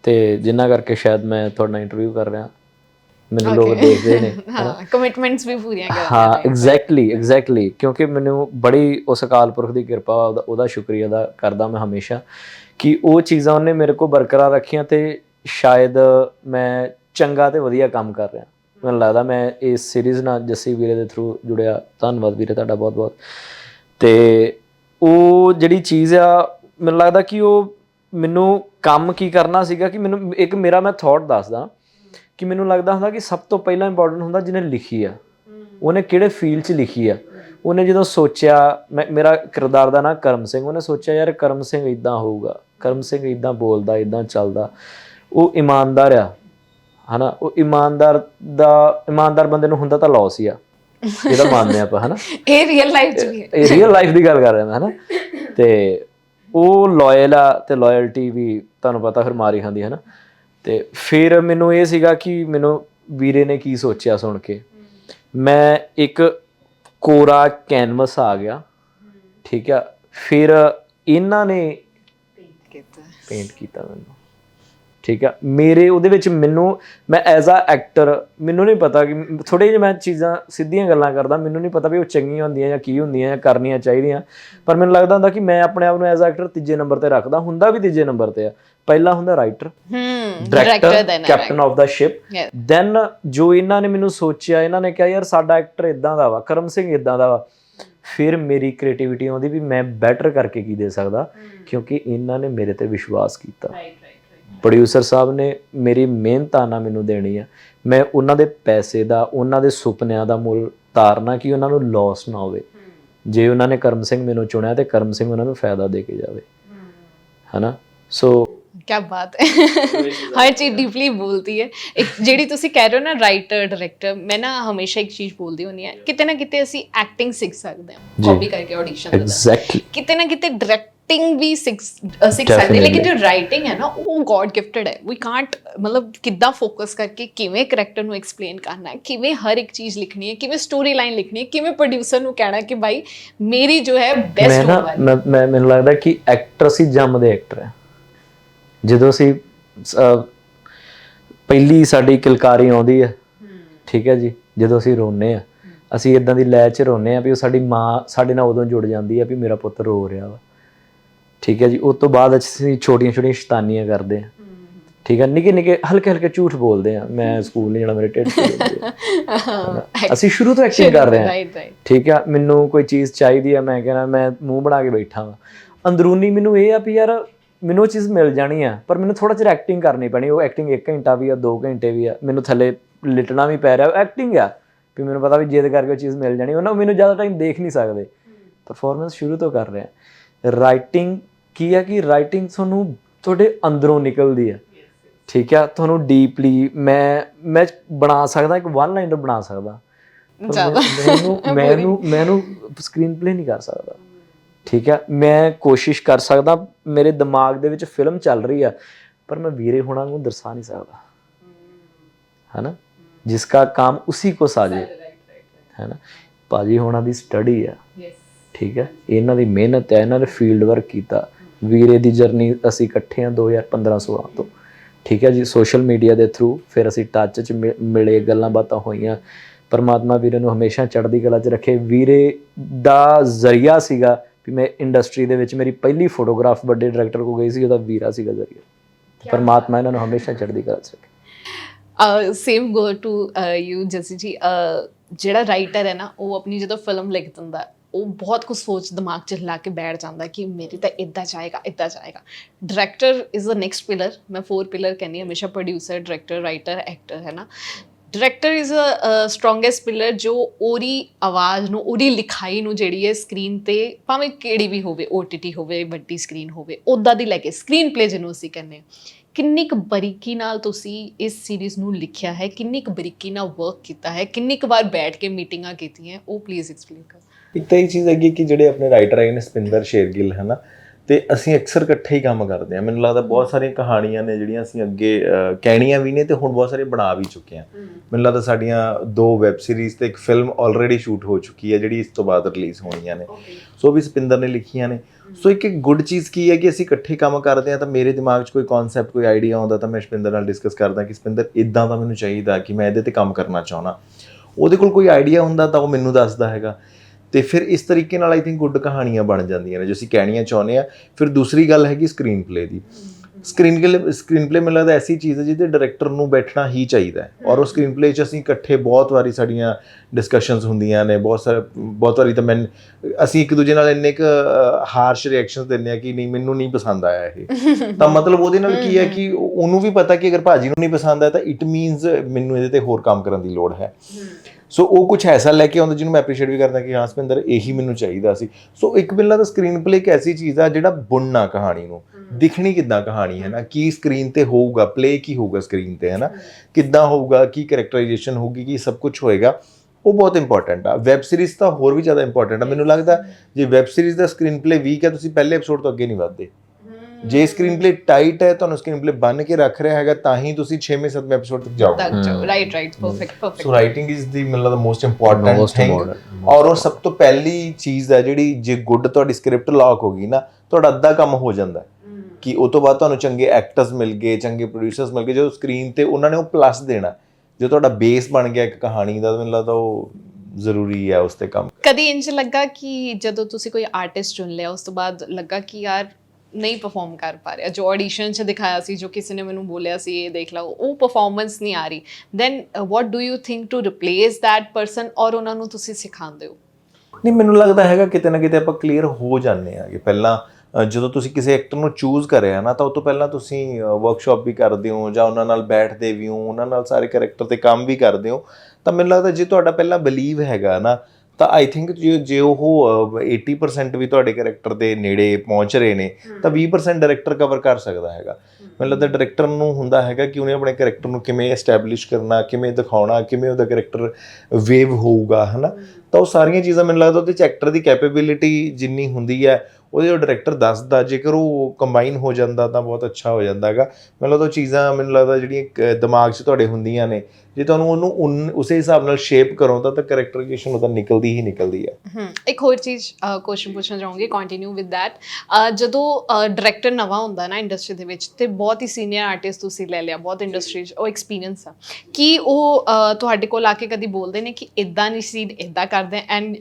[SPEAKER 3] ਤੇ ਜਿੰਨਾ ਕਰਕੇ ਸ਼ਾਇਦ ਮੈਂ ਤੁਹਾਡਾ ਇੰਟਰਵਿਊ ਕਰ ਰਿਹਾ ਮੈਨੂੰ ਲੋਕ. ਦੇਖਦੇ ਨੇ।
[SPEAKER 2] ਹਾਂ ਕਮਿਟਮੈਂਟਸ ਵੀ ਪੂਰੀਆਂ ਕਰਦੇ
[SPEAKER 3] ਹਾਂ ਐਗਜ਼ੈਕਟਲੀ ਐਗਜ਼ੈਕਟਲੀ ਕਿਉਂਕਿ ਮੈਨੂੰ ਬੜੀ ਉਸ ਅਕਾਲ ਪੁਰਖ ਦੀ ਕਿਰਪਾ ਉਹਦਾ ਉਹਦਾ ਸ਼ੁਕਰੀਆ ਦਾ ਕਰਦਾ ਮੈਂ ਹਮੇਸ਼ਾ ਕਿ ਉਹ ਚੀਜ਼ਾਂ ਉਹਨੇ ਮੇਰੇ ਕੋਲ ਬਰਕਰਾਰ ਰੱਖੀਆਂ ਤੇ ਸ਼ਾਇਦ ਮੈਂ ਚੰਗਾ ਤੇ ਵਧੀਆ ਕੰਮ ਕਰ ਰਿਹਾ ਮੈਨੂੰ ਲੱਗਦਾ ਮੈਂ ਇਸ ਸੀਰੀਜ਼ ਨਾਲ ਜੱਸੀ ਵੀਰੇ ਦੇ ਥਰੂ ਜੁੜਿਆ ਧੰਨਵਾਦ ਵੀਰੇ ਤੁਹਾਡਾ ਬਹੁਤ ਬਹੁਤ ਤੇ ਉਹ ਜਿਹੜੀ ਚੀਜ਼ ਆ ਮੈਨੂੰ ਲੱਗਦਾ ਕਿ ਉਹ ਮੈਨੂੰ ਕੰਮ ਕੀ ਕਰਨਾ ਸੀਗਾ ਕਿ ਮੈਨੂੰ ਇੱਕ ਮੇਰਾ ਮੈਂ ਥਾਟ ਦੱਸਦਾ ਕਿ ਮੈਨੂੰ ਲੱਗਦਾ ਹੁੰਦਾ ਕਿ ਸਭ ਤੋਂ ਪਹਿਲਾਂ ਇੰਪੋਰਟੈਂਟ ਹੁੰਦਾ ਜਿਹਨੇ ਲਿਖੀ ਆ। ਉਹਨੇ ਕਿਹੜੇ ਫੀਲ 'ਚ ਲਿਖੀ ਆ? ਉਹਨੇ ਜਦੋਂ ਸੋਚਿਆ ਮੇਰਾ ਕਿਰਦਾਰ ਦਾ ਨਾਂ ਕਰਮ ਸਿੰਘ ਉਹਨੇ ਸੋਚਿਆ ਯਾਰ ਕਰਮ ਸਿੰਘ ਇਦਾਂ ਹੋਊਗਾ ਕਰਮ ਸਿੰਘ ਇਦਾਂ ਬੋਲਦਾ ਇਦਾਂ ਚੱਲਦਾ। ਉਹ ਇਮਾਨਦਾਰ ਆ ਹਨਾ? ਉਹ ਇਮਾਨਦਾਰ ਦਾ ਇਮਾਨਦਾਰ ਬੰਦੇ ਨੂੰ ਹੁੰਦਾ ਤਾਂ ਲਾਸ ਹੀ ਆ ਇਹਦਾ ਮੰਨਦੇ ਆਪਾਂ ਹਨਾ?
[SPEAKER 2] ਇਹ ਰੀਅਲ ਲਾਈਫ 'ਚ ਵੀ ਹੈ।
[SPEAKER 3] ਇਹ ਰੀਅਲ ਲਾਈਫ ਦੀ ਗੱਲ ਕਰ ਰਿਹਾ ਮੈਂ ਹਨਾ? ਤੇ ਉਹ ਲਾਇਲ ਆ ਤੇ ਲਾਇਲਟੀ ਵੀ ਤੁਹਾਨੂੰ ਪਤਾ ਫਿਰ ਮਾਰੀ ਖਾਂਦੀ ਹੈ ਨਾ ਤੇ ਫਿਰ ਮੈਨੂੰ ਇਹ ਸੀਗਾ ਕਿ ਮੈਨੂੰ ਵੀਰੇ ਨੇ ਕੀ ਸੋਚਿਆ ਸੁਣ ਕੇ? ਮੈਂ ਇੱਕ ਕੋਰਾ ਕੈਨਵਸ ਆ ਗਿਆ ਠੀਕ ਆ? ਫਿਰ ਇਹਨਾਂ ਨੇ ਪੇਂਟ ਕੀਤਾ ਮੈਨੂੰ। ਠੀਕ ਆ? ਮੇਰੇ ਉਹਦੇ ਵਿੱਚ ਮੈਨੂੰ ਮੈਂ ਐਜ਼ ਅ ਐਕਟਰ ਮੈਨੂੰ ਨਹੀਂ ਪਤਾ ਕਿ ਥੋੜੇ ਜਿਹਾ ਮੈਂ ਚੀਜ਼ਾਂ ਸਿੱਧੀਆਂ ਗੱਲਾਂ ਕਰਦਾ ਮੈਨੂੰ ਨਹੀਂ ਪਤਾ ਵੀ ਉਹ ਚੰਗੀਆਂ ਹੁੰਦੀਆਂ ਜਾਂ ਕੀ ਹੁੰਦੀਆਂ ਜਾਂ ਕਰਨੀਆਂ ਚਾਹੀਦੀਆਂ। ਪਰ ਮੈਨੂੰ ਲੱਗਦਾ ਹੁੰਦਾ ਕਿ ਮੈਂ ਆਪਣੇ ਆਪ ਨੂੰ ਐਜ਼ ਅ ਐਕਟਰ ਤੀਜੇ ਨੰਬਰ ਤੇ ਰੱਖਦਾ ਹੁੰਦਾ ਵੀ ਤੀਜੇ ਨੰਬਰ ਤੇ ਆ। ਪਹਿਲਾ ਹੁੰਦਾ writer
[SPEAKER 2] hmm
[SPEAKER 3] director captain of the ship. Then ਜੋ ਇਹਨਾਂ ਨੇ ਮੈਨੂੰ ਸੋਚਿਆ ਇਹਨਾਂ ਨੇ ਕਿਹਾ ਯਾਰ ਸਾਡਾ ਐਕਟਰ ਇਦਾਂ ਦਾ ਵਾ ਕਰਮ ਸਿੰਘ ਇਦਾਂ ਦਾ ਵਾ। ਫਿਰ ਮੇਰੀ ਕ੍ਰੀਏਟੀਵਿਟੀ ਆਉਂਦੀ ਵੀ ਮੈਂ ਬੈਟਰ ਕਰਕੇ ਕੀ ਦੇ ਸਕਦਾ? ਕਿਉਂਕਿ ਇਹਨਾਂ ਨੇ ਮੇਰੇ ਤੇ ਵਿਸ਼ਵਾਸ ਕੀਤਾ। ਪ੍ਰੋਡਿਊਸਰ ਸਾਹਿਬ ਨੇ ਮੇਰੀ ਮਿਹਨਤਾਂ ਨਾਲ ਮੈਨੂੰ ਦੇਣੀ ਆ। ਮੈਂ ਉਹਨਾਂ ਦੇ ਪੈਸੇ ਦਾ ਉਹਨਾਂ ਦੇ ਸੁਪਨਿਆਂ ਦਾ ਮੁੱਲ ਤਾਰਨਾ ਕਿ ਉਹਨਾਂ ਨੂੰ ਲਾਸ ਨਾ ਹੋਵੇ। ਜੇ ਉਹਨਾਂ ਨੇ ਕਰਮ ਸਿੰਘ ਮੈਨੂੰ ਚੁਣਿਆ ਤੇ ਕਰਮ ਸਿੰਘ ਉਹਨਾਂ ਨੂੰ ਫਾਇਦਾ ਦੇ ਕੇ ਜਾਵੇ। ਹਨਾ? ਸੋ
[SPEAKER 2] ਕੀ ਬਾਤ ਹੈ। ਹਰ ਚੀਜ਼ ਡੀਪਲੀ ਬੋਲਦੀ ਹੈ। ਇੱਕ ਜਿਹੜੀ ਤੁਸੀਂ ਕਹਿ ਰਹੇ ਹੋ ਨਾ ਰਾਈਟਰ ਡਾਇਰੈਕਟਰ ਮੈਂ ਨਾ ਹਮੇਸ਼ਾ ਇੱਕ ਚੀਜ਼ ਬੋਲਦੀ ਹੁੰਦੀ ਹਾਂ। ਕਿਤੇ ਨਾ ਕਿਤੇ ਅਸੀਂ ਐਕਟਿੰਗ ਸਿੱਖ ਸਕਦੇ ਹਾਂ। ਕਾਪੀ ਕਰਕੇ ਆਡੀਸ਼ਨ ਦਾ
[SPEAKER 3] ਐਗਜ਼ੈਕਟਲੀ
[SPEAKER 2] ਕਿਤੇ ਨਾ ਕਿਤੇ ਡਾਇਰੈਕਟਿੰਗ ਵੀ ਸਿੱਖ ਅ, ਸਿੱਖ ਸਕਦੇ ਹਾਂ। ਲੇਕਿਨ
[SPEAKER 3] Definitely.
[SPEAKER 2] ਜੋ ਰਾਈਟਿੰਗ ਹੈ ਨਾ ਉਹ ਗੋਡ ਗਿਫਟਡ ਹੈ ਵੀ ਕਾਂਟ ਮਤਲਬ ਕਿੱਦਾਂ ਫੋਕਸ ਕਰਕੇ ਕਿਵੇਂ ਕਰੈਕਟਰ ਨੂੰ ਐਕਸਪਲੇਨ ਕਰਨਾ ਹੈ ਕਿਵੇਂ ਹਰ ਇੱਕ ਚੀਜ਼ ਲਿਖਣੀ ਹੈ ਕਿਵੇਂ ਸਟੋਰੀ ਲਾਈਨ ਲਿਖਣੀ ਹੈ ਕਿਵੇਂ ਪ੍ਰੋਡਿਊਸਰ ਨੂੰ ਕਹਿਣਾ ਕਿ ਭਾਈ ਮੇਰੀ ਜੋ ਹੈ ਬੈਸਟ ਹੋਵੇ
[SPEAKER 3] ਮੈਂ ਮੈਂ- ਮੈਨੂੰ ਲੱਗਦਾ ਕਿ ਐਕਟਰ ਅਸੀਂ ਜੰਮਦੇ ਐਕਟਰ ਆ ਜਦੋਂ ਅਸੀਂ ਪਹਿਲੀ ਸਾਡੀ ਕਿਲਕਾਰੀ ਆਉਂਦੀ ਹੈ ਠੀਕ ਹੈ ਜੀ ਜਦੋਂ ਅਸੀਂ ਰੋਨੇ ਆ ਅਸੀਂ ਇਦਾਂ ਦੀ ਲੈ ਚ ਰੋਨੇ ਆ ਵੀ ਉਹ ਸਾਡੀ ਮਾਂ ਸਾਡੇ ਨਾਲ ਉਦੋਂ ਜੁੜ ਜਾਂਦੀ ਆ ਵੀ ਮੇਰਾ ਪੁੱਤ ਰੋ ਰਿਹਾ ਵਾ ਠੀਕ ਹੈ ਜੀ ਉਸ ਤੋਂ ਬਾਅਦ ਅਸੀਂ ਛੋਟੀਆਂ ਛੋਟੀਆਂ ਸ਼ੈਤਾਨੀਆਂ ਕਰਦੇ ਆ ਠੀਕ ਹੈ ਨਿੱਕੇ ਨਿੱਕੇ ਹਲਕੇ ਹਲਕੇ ਝੂਠ ਬੋਲਦੇ ਆ ਮੈਂ ਸਕੂਲ ਨਹੀਂ ਜਾਣਾ ਮੇਰੇ ਢਿੱਡ ਆ। ਅਸੀਂ ਸ਼ੁਰੂ ਤੋਂ ਐਕਟਿੰਗ ਕਰ ਰਹੇ ਹਾਂ।
[SPEAKER 2] ਰਾਈਟ
[SPEAKER 3] ਠੀਕ ਆ ਮੈਨੂੰ ਕੋਈ ਚੀਜ਼ ਚਾਹੀਦੀ ਆ ਮੈਂ ਕਹਿੰਦਾ ਮੈਂ ਮੂੰਹ ਬਣਾ ਕੇ ਬੈਠਾ ਵਾਂ। ਅੰਦਰੂਨੀ ਮੈਨੂੰ ਇਹ ਆ ਵੀ ਯਾਰ ਮੈਨੂੰ ਉਹ ਚੀਜ਼ ਮਿਲ ਜਾਣੀ ਆ ਪਰ ਮੈਨੂੰ ਥੋੜਾ ਜਿਹਾ ਐਕਟਿੰਗ ਕਰਨੀ ਪੈਣੀ ਉਹ ਐਕਟਿੰਗ 1 ਘੰਟਾ ਵੀ ਆ 2 ਘੰਟੇ ਵੀ ਆ ਮੈਨੂੰ ਥੱਲੇ ਲਿਟਣਾ ਵੀ ਪੈ ਰਿਹਾ ਐਕਟਿੰਗ ਆ। ਵੀ ਮੈਨੂੰ ਪਤਾ ਵੀ ਜਿੱਦ ਕਰਕੇ ਉਹ ਚੀਜ਼ ਮਿਲ ਜਾਣੀ ਉਹਨਾਂ ਮੈਨੂੰ ਜ਼ਿਆਦਾ ਟਾਈਮ ਦੇਖ ਨਹੀਂ ਸਕਦੇ। ਪਰਫਾਰਮੈਂਸ ਸ਼ੁਰੂ ਤੋਂ ਕਰ ਰਹੇ ਆ ਰਾਈਟਿੰਗ ਕੀ ਆ ਕਿ ਰਾਈਟਿੰਗ ਤੁਹਾਨੂੰ ਤੁਹਾਡੇ ਅੰਦਰੋਂ ਨਿਕਲਦੀ ਆ। ਠੀਕ ਆ? ਤੁਹਾਨੂੰ ਡੀਪਲੀ ਮੈਂ ਮੈਂ ਬਣਾ ਸਕਦਾ ਇੱਕ ਵਨ ਲਾਈਨਰ ਬਣਾ ਸਕਦਾ। ਮੈਨੂੰ ਮੈਨੂੰ ਮੈਨੂੰ ਸਕਰੀਨ ਪਲੇ ਨਹੀਂ ਕਰ ਸਕਦਾ। ਠੀਕ ਹੈ ਮੈਂ ਕੋਸ਼ਿਸ਼ ਕਰ ਸਕਦਾ ਮੇਰੇ ਦਿਮਾਗ ਦੇ ਵਿੱਚ ਫਿਲਮ ਚੱਲ ਰਹੀ ਆ ਪਰ ਮੈਂ ਵੀਰੇ ਹੋਣਾ ਨੂੰ ਦਰਸਾ ਨਹੀਂ ਸਕਦਾ। ਹੈਨਾ? ਜਿਸਕਾ ਕੰਮ ਉसी को ਸਾਜੇ। ਹੈਨਾ? ਭਾਜੀ ਹੋਣਾ ਦੀ ਸਟੱਡੀ ਆ। ਠੀਕ ਹੈ ਇਹਨਾਂ ਦੀ ਮਿਹਨਤ ਹੈ ਇਹਨਾਂ ਨੇ ਫੀਲਡ ਵਰਕ ਕੀਤਾ। ਵੀਰੇ ਦੀ ਜਰਨੀ ਅਸੀਂ ਇਕੱਠੇ ਆ 2015 16 ਤੋਂ। ਠੀਕ ਹੈ ਜੀ ਸੋਸ਼ਲ ਮੀਡੀਆ ਦੇ ਥਰੂ ਫਿਰ ਅਸੀਂ ਟੱਚ ਚ ਮਿਲੇ ਗੱਲਾਂ ਬਾਤਾਂ ਹੋਈਆਂ। ਪਰਮਾਤਮਾ ਵੀਰੇ ਨੂੰ ਹਮੇਸ਼ਾ ਚੜ੍ਹਦੀ ਕਲਾ 'ਚ ਰੱਖੇ। ਵੀਰੇ ਦਾ ਜ਼ਰੀਆ ਸੀਗਾ ਵੀ ਮੈਂ ਇੰਡਸਟਰੀ ਦੇ ਵਿੱਚ ਮੇਰੀ ਪਹਿਲੀ ਫੋਟੋਗ੍ਰਾਫ ਵੱਡੇ ਡਾਇਰੈਕਟਰ ਕੋ ਗਈ ਸੀ ਉਹਦਾ ਵੀਰਾ ਸੀਗਾ ਜ਼ਰੀਆ। ਪਰਮਾਤਮਾ ਇਹਨਾਂ ਨੂੰ ਹਮੇਸ਼ਾ ਚੜ੍ਹਦੀ ਕਲਾ 'ਚ ਰੱਖੇ।
[SPEAKER 2] Same go to you Jassi ji. ਜਿਹੜਾ ਰਾਈਟਰ ਹੈ ਨਾ ਉਹ ਆਪਣੀ ਜਦੋਂ ਫਿਲਮ ਲਿਖ ਦਿੰਦਾ ਉਹ ਬਹੁਤ ਕੁਝ ਸੋਚ ਦਿਮਾਗ 'ਚ ਲਾ ਕੇ ਬੈਠ ਜਾਂਦਾ ਕਿ ਮੇਰੀ ਤਾਂ ਇਦਾਂ ਜਾਏਗਾ ਇਦਾਂ ਜਾਏਗਾ। Director is the next pillar ਮੈਂ ਫੋਰ ਪਿਲਰ ਕਹਿੰਦੀ ਹਾਂ, ਹਮੇਸ਼ਾ ਪ੍ਰੋਡਿਊਸਰ ਡਾਇਰੈਕਟਰ ਰਾਈਟਰ ਐਕਟਰ ਹੈ ਨਾ? Director is a strongest pillar ਜੋ ਉਹਦੀ ਆਵਾਜ਼ ਨੂੰ, ਉਹਦੀ ਲਿਖਾਈ ਨੂੰ ਜਿਹੜੀ ਹੈ ਸਕਰੀਨ ਤੇ ਭਾਵੇਂ ਕਿਹੜੀ ਵੀ ਹੋਵੇ OTT ਹੋਵੇ, ਵੱਡੀ ਸਕਰੀਨ ਹੋਵੇ ਉਦਾਂ ਦੀ ਲੈ ਕੇ ਸਕਰੀਨ ਪਲੇ ਜਿਹਨੂੰ ਅਸੀਂ ਕਹਿੰਦੇ ਹਾਂ। ਕਿੰਨੀ ਕੁ ਬਰੀਕੀ ਨਾਲ ਤੁਸੀਂ ਇਸ ਸੀਰੀਜ਼ ਨੂੰ ਲਿਖਿਆ ਹੈ, ਕਿੰਨੀ ਕੁ ਬਰੀਕੀ ਨਾਲ ਵਰਕ ਕੀਤਾ ਹੈ, ਕਿੰਨੀ ਕੁ ਵਾਰ ਬੈਠ ਕੇ ਮੀਟਿੰਗਾਂ ਕੀਤੀਆਂ, ਉਹ ਪਲੀਜ਼ ਐਕਸਪਲੇਨ ਕਰੋ।
[SPEAKER 1] ਇੱਕ ਤਾਂ ਇਹ ਚੀਜ਼ ਹੈਗੀ ਕਿ ਜਿਹੜੇ ਆਪਣੇ ਰਾਈਟਰ ਹੈਗੇ ਨੇ ਸਪਿੰਦਰ ਸ਼ੇਰਗਿੱਲ ਹੈ ਨਾ ਤੇ ਅਸੀਂ ਅਕਸਰ ਇਕੱਠੇ ਹੀ ਕੰਮ ਕਰਦੇ ਹਾਂ। ਮੈਨੂੰ ਲੱਗਦਾ ਬਹੁਤ ਸਾਰੀਆਂ ਕਹਾਣੀਆਂ ਨੇ ਜਿਹੜੀਆਂ ਅਸੀਂ ਅੱਗੇ ਕਹਿਣੀਆਂ ਵੀ ਨੇ ਤੇ ਹੁਣ ਬਹੁਤ ਸਾਰੇ ਬਣਾ ਵੀ ਚੁੱਕੇ ਹਾਂ। ਮੈਨੂੰ ਲੱਗਦਾ ਸਾਡੀਆਂ ਦੋ ਵੈਬ ਸੀਰੀਜ਼ ਤੇ ਇੱਕ ਫਿਲਮ ਆਲਰੇਡੀ ਸ਼ੂਟ ਹੋ ਚੁੱਕੀ ਹੈ ਜਿਹੜੀ ਇਸ ਤੋਂ ਬਾਅਦ ਰਿਲੀਜ਼ ਹੋਣੀਆਂ ਨੇ। ਸੋ ਵੀ ਸਪਿੰਦਰ ਨੇ ਲਿਖੀਆਂ ਨੇ। ਸੋ ਇੱਕ ਇੱਕ ਗੁੱਡ ਚੀਜ਼ ਕੀ ਹੈ ਕਿ ਅਸੀਂ ਇਕੱਠੇ ਕੰਮ ਕਰਦੇ ਹਾਂ ਤਾਂ ਮੇਰੇ ਦਿਮਾਗ 'ਚ ਕੋਈ ਕਨਸੈਪਟ ਕੋਈ ਆਈਡੀਆ ਆਉਂਦਾ ਤਾਂ ਮੈਂ ਸਪਿੰਦਰ ਨਾਲ ਡਿਸਕਸ ਕਰਦਾ ਕਿ ਸਪਿੰਦਰ ਇਦਾਂ ਦਾ ਮੈਨੂੰ ਚਾਹੀਦਾ ਕਿ ਮੈਂ ਇਹਦੇ ਤੇ ਕੰਮ ਕਰਨਾ ਚਾਹੁੰਦਾ। ਉਹਦੇ ਕੋਲ ਕੋਈ ਆਈਡੀਆ ਹੁੰਦਾ ਤਾਂ ਉਹ ਮੈਨੂੰ ਦੱਸਦਾ ਹੈਗਾ। ਤੇ ਫਿਰ ਇਸ ਤਰੀਕੇ ਨਾਲ ਆਈ ਥਿੰਕ ਗੁੱਡ ਕਹਾਣੀਆਂ ਬਣ ਜਾਂਦੀਆਂ ਨੇ ਜੋ ਅਸੀਂ ਕਹਿਣੀਆਂ ਚਾਹੁੰਦੇ ਆ ਫਿਰ ਦੂਸਰੀ ਗੱਲ ਹੈਗੀ ਸਕਰੀਨ ਪਲੇ ਦੀ। ਸਕਰੀਨ ਪਲੇ ਸਕਰੀਨ ਪਲੇ ਮੈਨੂੰ ਲੱਗਦਾ ਐਸੀ ਚੀਜ਼ ਹੈ ਜਿਹਦੇ ਡਾਇਰੈਕਟਰ ਨੂੰ ਬੈਠਣਾ ਹੀ ਚਾਹੀਦਾ ਹੈ। ਔਰ ਉਹ ਸਕਰੀਨ ਪਲੇ 'ਚ ਅਸੀਂ ਇਕੱਠੇ ਬਹੁਤ ਵਾਰੀ ਸਾਡੀਆਂ ਡਿਸਕਸ਼ਨਸ ਹੁੰਦੀਆਂ ਨੇ ਬਹੁਤ ਸਾਰੇ ਬਹੁਤ ਵਾਰੀ ਤਾਂ ਮੈਂ ਅਸੀਂ ਇੱਕ ਦੂਜੇ ਨਾਲ ਇੰਨੇ ਕੁ ਹਾਰਸ਼ ਰਿਐਕਸ਼ਨਸ ਦਿੰਦੇ ਆ ਕਿ ਨਹੀਂ ਮੈਨੂੰ ਨਹੀਂ ਪਸੰਦ ਆਇਆ ਇਹ। ਤਾਂ ਮਤਲਬ ਉਹਦੇ ਨਾਲ ਕੀ ਹੈ ਕਿ ਉਹ- ਉਹਨੂੰ ਵੀ ਪਤਾ ਕਿ ਅਗਰ ਭਾਜੀ ਨੂੰ ਨਹੀਂ ਪਸੰਦ ਆਇਆ ਤਾਂ ਇਟ ਮੀਨਸ ਮੈਨੂੰ ਇਹਦੇ ਤੇ ਹੋਰ ਕੰਮ ਕਰਨ ਦੀ ਲੋੜ ਹੈ। ਸੋ ਉਹ ਕੁਝ ਐਸਾ ਲੈ ਕੇ ਆਉਂਦਾ ਜਿਹਨੂੰ ਮੈਂ ਐਪਰੀਸ਼ੀਏਟ ਵੀ ਕਰਦਾ ਕਿ ਹਾਂ ਸਪਿੰਦਰ ਇਹੀ ਮੈਨੂੰ ਚਾਹੀਦਾ ਸੀ। ਸੋ ਇੱਕ ਬਿੱਲਾ ਦਾ ਸਕਰੀਨ ਪਲੇ ਇੱਕ ਐਸੀ ਚੀਜ਼ ਆ ਜਿਹੜਾ ਬੁਣਨਾ ਕਹਾਣੀ ਨੂੰ। ਦਿਖਣੀ ਕਿੱਦਾਂ ਕਹਾਣੀ ਹੈ ਨਾ? ਕੀ ਸਕਰੀਨ ਤੇ ਹੋਊਗਾ? ਪਲੇ ਕੀ ਹੋਊਗਾ ਸਕਰੀਨ ਤੇ ਹੈ ਨਾ ਕਿੱਦਾਂ ਹੋਊਗਾ? ਕੀ ਕੈਰੈਕਟਰਾਈਜੇਸ਼ਨ ਹੋਊਗੀ? ਕੀ ਸਭ ਕੁਝ ਹੋਏਗਾ? ਉਹ ਬਹੁਤ ਇੰਪੋਰਟੈਂਟ ਆ। ਵੈਬ ਸੀਰੀਜ਼ ਤਾਂ ਹੋਰ ਵੀ ਜ਼ਿਆਦਾ ਇੰਪੋਰਟੈਂਟ ਆ। ਮੈਨੂੰ ਲੱਗਦਾ ਜੇ ਵੈਬ ਸੀਰੀਜ਼ ਦਾ ਸਕਰੀਨ ਪਲੇ ਵੀਕ ਹੈ ਤੁਸੀਂ ਪਹਿਲੇ ਐਪੀਸੋਡ ਤੋਂ ਅੱਗੇ ਨਹੀਂ ਵਧਦੇ। ਜੇ ਸਕਰੀਨ ਪਲੇ ਟਾਈਟ ਹੈ ਤੁਹਾਨੂੰ ਸਕਰੀਨ ਪਲੇ ਬੰਨ ਕੇ ਰੱਖ ਰਿਹਾ ਹੈਗਾ ਤਾਂ ਹੀ ਤੁਸੀਂ 6ਵੇਂ 7ਵੇਂ ਐਪੀਸੋਡ ਤੱਕ ਜਾਓਗੇ।
[SPEAKER 2] ਤੱਕ ਜਾਓ। Right right perfect
[SPEAKER 1] so
[SPEAKER 2] perfect
[SPEAKER 1] writing is the ਮੈਨੂੰ ਲੱਗਦਾ ਮੋਸਟ ਇੰਪੋਰਟੈਂਟ ਥਿੰਗ ਔਰ ਉਹ ਸਭ ਤੋਂ ਪਹਿਲੀ ਚੀਜ਼ ਹੈ ਜਿਹੜੀ ਜੇ ਗੁੱਡ ਤੁਹਾਡੀ ਸਕ੍ਰਿਪਟ ਲੌਕ ਹੋ ਗਈ ਨਾ ਤੁਹਾਡਾ ਅੱਧਾ ਕੰਮ ਹੋ ਜਾਂਦਾ। ਕਿ ਉਹ ਤੋਂ ਬਾਅਦ ਤੁਹਾਨੂੰ ਚੰਗੇ ਐਕਟਰਸ ਮਿਲ ਗਏ ਚੰਗੇ ਪ੍ਰੋਡਿਊਸਰਸ ਮਿਲ ਗਏ ਜੋ ਸਕਰੀਨ ਤੇ ਉਹਨਾਂ ਨੇ ਉਹ ਪਲੱਸ ਦੇਣਾ ਜੋ ਤੁਹਾਡਾ ਬੇਸ ਬਣ ਗਿਆ ਇੱਕ ਕਹਾਣੀ ਦਾ ਮੈਨੂੰ ਲੱਗਦਾ ਉਹ ਜ਼ਰੂਰੀ ਹੈ ਉਸ ਤੇ ਕੰਮ।
[SPEAKER 2] ਕਦੀ ਇੰਜ ਲੱਗਾ ਕਿ ਜਦੋਂ ਤੁਸੀਂ ਕੋਈ ਆਰਟਿਸਟ ਚੁਣ ਲਿਆ ਉਸ ਤੋਂ ਬਾਅਦ ਲੱਗਾ ਕਿ ਯਾਰ ਨਹੀਂ ਪਰਫਾਰਮ ਕਰ ਪਾ ਰਿਹਾ। ਜੋ ਆਡੀਸ਼ਨ 'ਚ ਦਿਖਾਇਆ ਸੀ, ਜੋ ਕਿਸੇ ਨੇ ਮੈਨੂੰ ਬੋਲਿਆ ਸੀ, ਇਹ ਦੇਖ ਲਓ, ਉਹ ਪਰਫਾਰਮੈਂਸ ਨਹੀਂ ਆ ਰਹੀ। Then what do you think to replace that person ਔਰ ਉਹਨਾਂ ਨੂੰ ਤੁਸੀਂ ਸਿਖਾਉਂਦੇ ਹੋ?
[SPEAKER 1] ਨਹੀਂ, ਮੈਨੂੰ ਲੱਗਦਾ ਹੈਗਾ ਕਿਤੇ ਨਾ ਕਿਤੇ ਆਪਾਂ ਕਲੀਅਰ ਹੋ ਜਾਂਦੇ ਆ ਕਿ ਪਹਿਲਾਂ ਜਦੋਂ ਤੁਸੀਂ ਕਿਸੇ ਐਕਟਰ ਨੂੰ ਚੂਜ਼ ਕਰਿਆ ਨਾ, ਤਾਂ ਉਸ ਤੋਂ ਪਹਿਲਾਂ ਤੁਸੀਂ ਵਰਕਸ਼ਾਪ ਵੀ ਕਰਦੇ ਹੋ ਜਾਂ ਉਹਨਾਂ ਨਾਲ ਬੈਠਦੇ ਵੀ ਹੋ, ਉਹਨਾਂ ਨਾਲ ਸਾਰੇ ਕੈਰੈਕਟਰ ਤੇ ਕੰਮ ਵੀ ਕਰਦੇ ਹੋ। ਤਾਂ ਮੈਨੂੰ ਲੱਗਦਾ ਜੇ ਤੁਹਾਡਾ ਪਹਿਲਾਂ ਬਲੀਵ ਹੈਗਾ ਨਾ ਤਾਂ ਆਈ ਥਿੰਕ ਜੇ ਜੇ ਉਹ ਅ, 80% ਵੀ ਤੁਹਾਡੇ ਕੈਰੈਕਟਰ ਦੇ ਨੇੜੇ ਪਹੁੰਚ ਰਹੇ ਨੇ ਤਾਂ 20% ਡਾਇਰੈਕਟਰ ਕਵਰ ਕਰ ਸਕਦਾ ਹੈਗਾ। ਮੈਨੂੰ ਲੱਗਦਾ ਡਾਇਰੈਕਟਰ ਨੂੰ ਹੁੰਦਾ ਹੈਗਾ ਕਿ ਉਹਨੇ ਆਪਣੇ ਕੈਰੈਕਟਰ ਨੂੰ ਕਿਵੇਂ ਐਸਟੈਬਲਿਸ਼ ਕਰਨਾ ਕਿਵੇਂ ਦਿਖਾਉਣਾ ਕਿਵੇਂ ਉਹਦਾ ਕੈਰੈਕਟਰ ਵੇਵ ਹੋਊਗਾ ਹਨਾ? ਤਾਂ ਉਹ ਸਾਰੀਆਂ ਚੀਜ਼ਾਂ ਮੈਨੂੰ ਲੱਗਦਾ ਉਹਦੇ ਚ ਐਕਟਰ ਦੀ ਕੈਪੇਬਿਲਿਟੀ ਜਿੰਨੀ ਹੁੰਦੀ ਹੈ ਉਹਦੇ ਉਹ ਡਾਇਰੈਕਟਰ ਦੱਸਦਾ, ਜੇਕਰ ਉਹ ਕੰਬਾਈਨ ਹੋ ਜਾਂਦਾ ਤਾਂ ਬਹੁਤ ਅੱਛਾ ਹੋ ਜਾਂਦਾ ਮੈਨੂੰ ਲੱਗਦਾ ਉਹ ਚੀਜ਼ਾਂ, ਮੈਨੂੰ ਲੱਗਦਾ ਜਿਹੜੀਆਂ ਦਿਮਾਗ 'ਚ ਤੁਹਾਡੇ ਹੁੰਦੀਆਂ ਨੇ, ਜੇ ਤੁਹਾਨੂੰ ਉਹਨੂੰ ਉਸੇ ਹਿਸਾਬ ਨਾਲ ਸ਼ੇਪ ਕਰੋ ਤਾਂ ਤਾਂ ਕੈਰੈਕਟਰਾਈਜੇਸ਼ਨ ਉਹਦਾ ਨਿਕਲਦੀ ਹੀ ਨਿਕਲਦੀ ਹੈ,
[SPEAKER 2] ਇੱਕ ਹੋਰ ਚੀਜ਼ ਕੁਐਸਚਨ ਪੁੱਛਣਾ ਚਾਹੂੰਗੀ ਕੰਟੀਨਿਊ ਵਿਦ ਥੈਟ ਜਦੋਂ ਡਾਇਰੈਕਟਰ ਨਵਾਂ ਹੁੰਦਾ ਨਾ ਇੰਡਸਟਰੀ ਦੇ ਵਿੱਚ ਤੇ ਬਹੁਤ ਹੀ ਸੀਨੀਅਰ ਆਰਟਿਸਟ ਤੁਸੀਂ ਲੈ ਲਿਆ, ਬਹੁਤ ਇੰਡਸਟਰੀ 'ਚ, ਉਹ ਐਕਸਪੀਰੀਅੰਸ ਆ। ਕਿ ਉਹ ਤੁਹਾਡੇ ਕੋਲ ਆ ਕੇ ਕਦੀ ਬੋਲਦੇ ਨੇ ਕਿ ਇਦਾਂ ਨਹੀਂ ਸੀ ਇਦਾਂ ਕਰਦੇ ਐਂਡ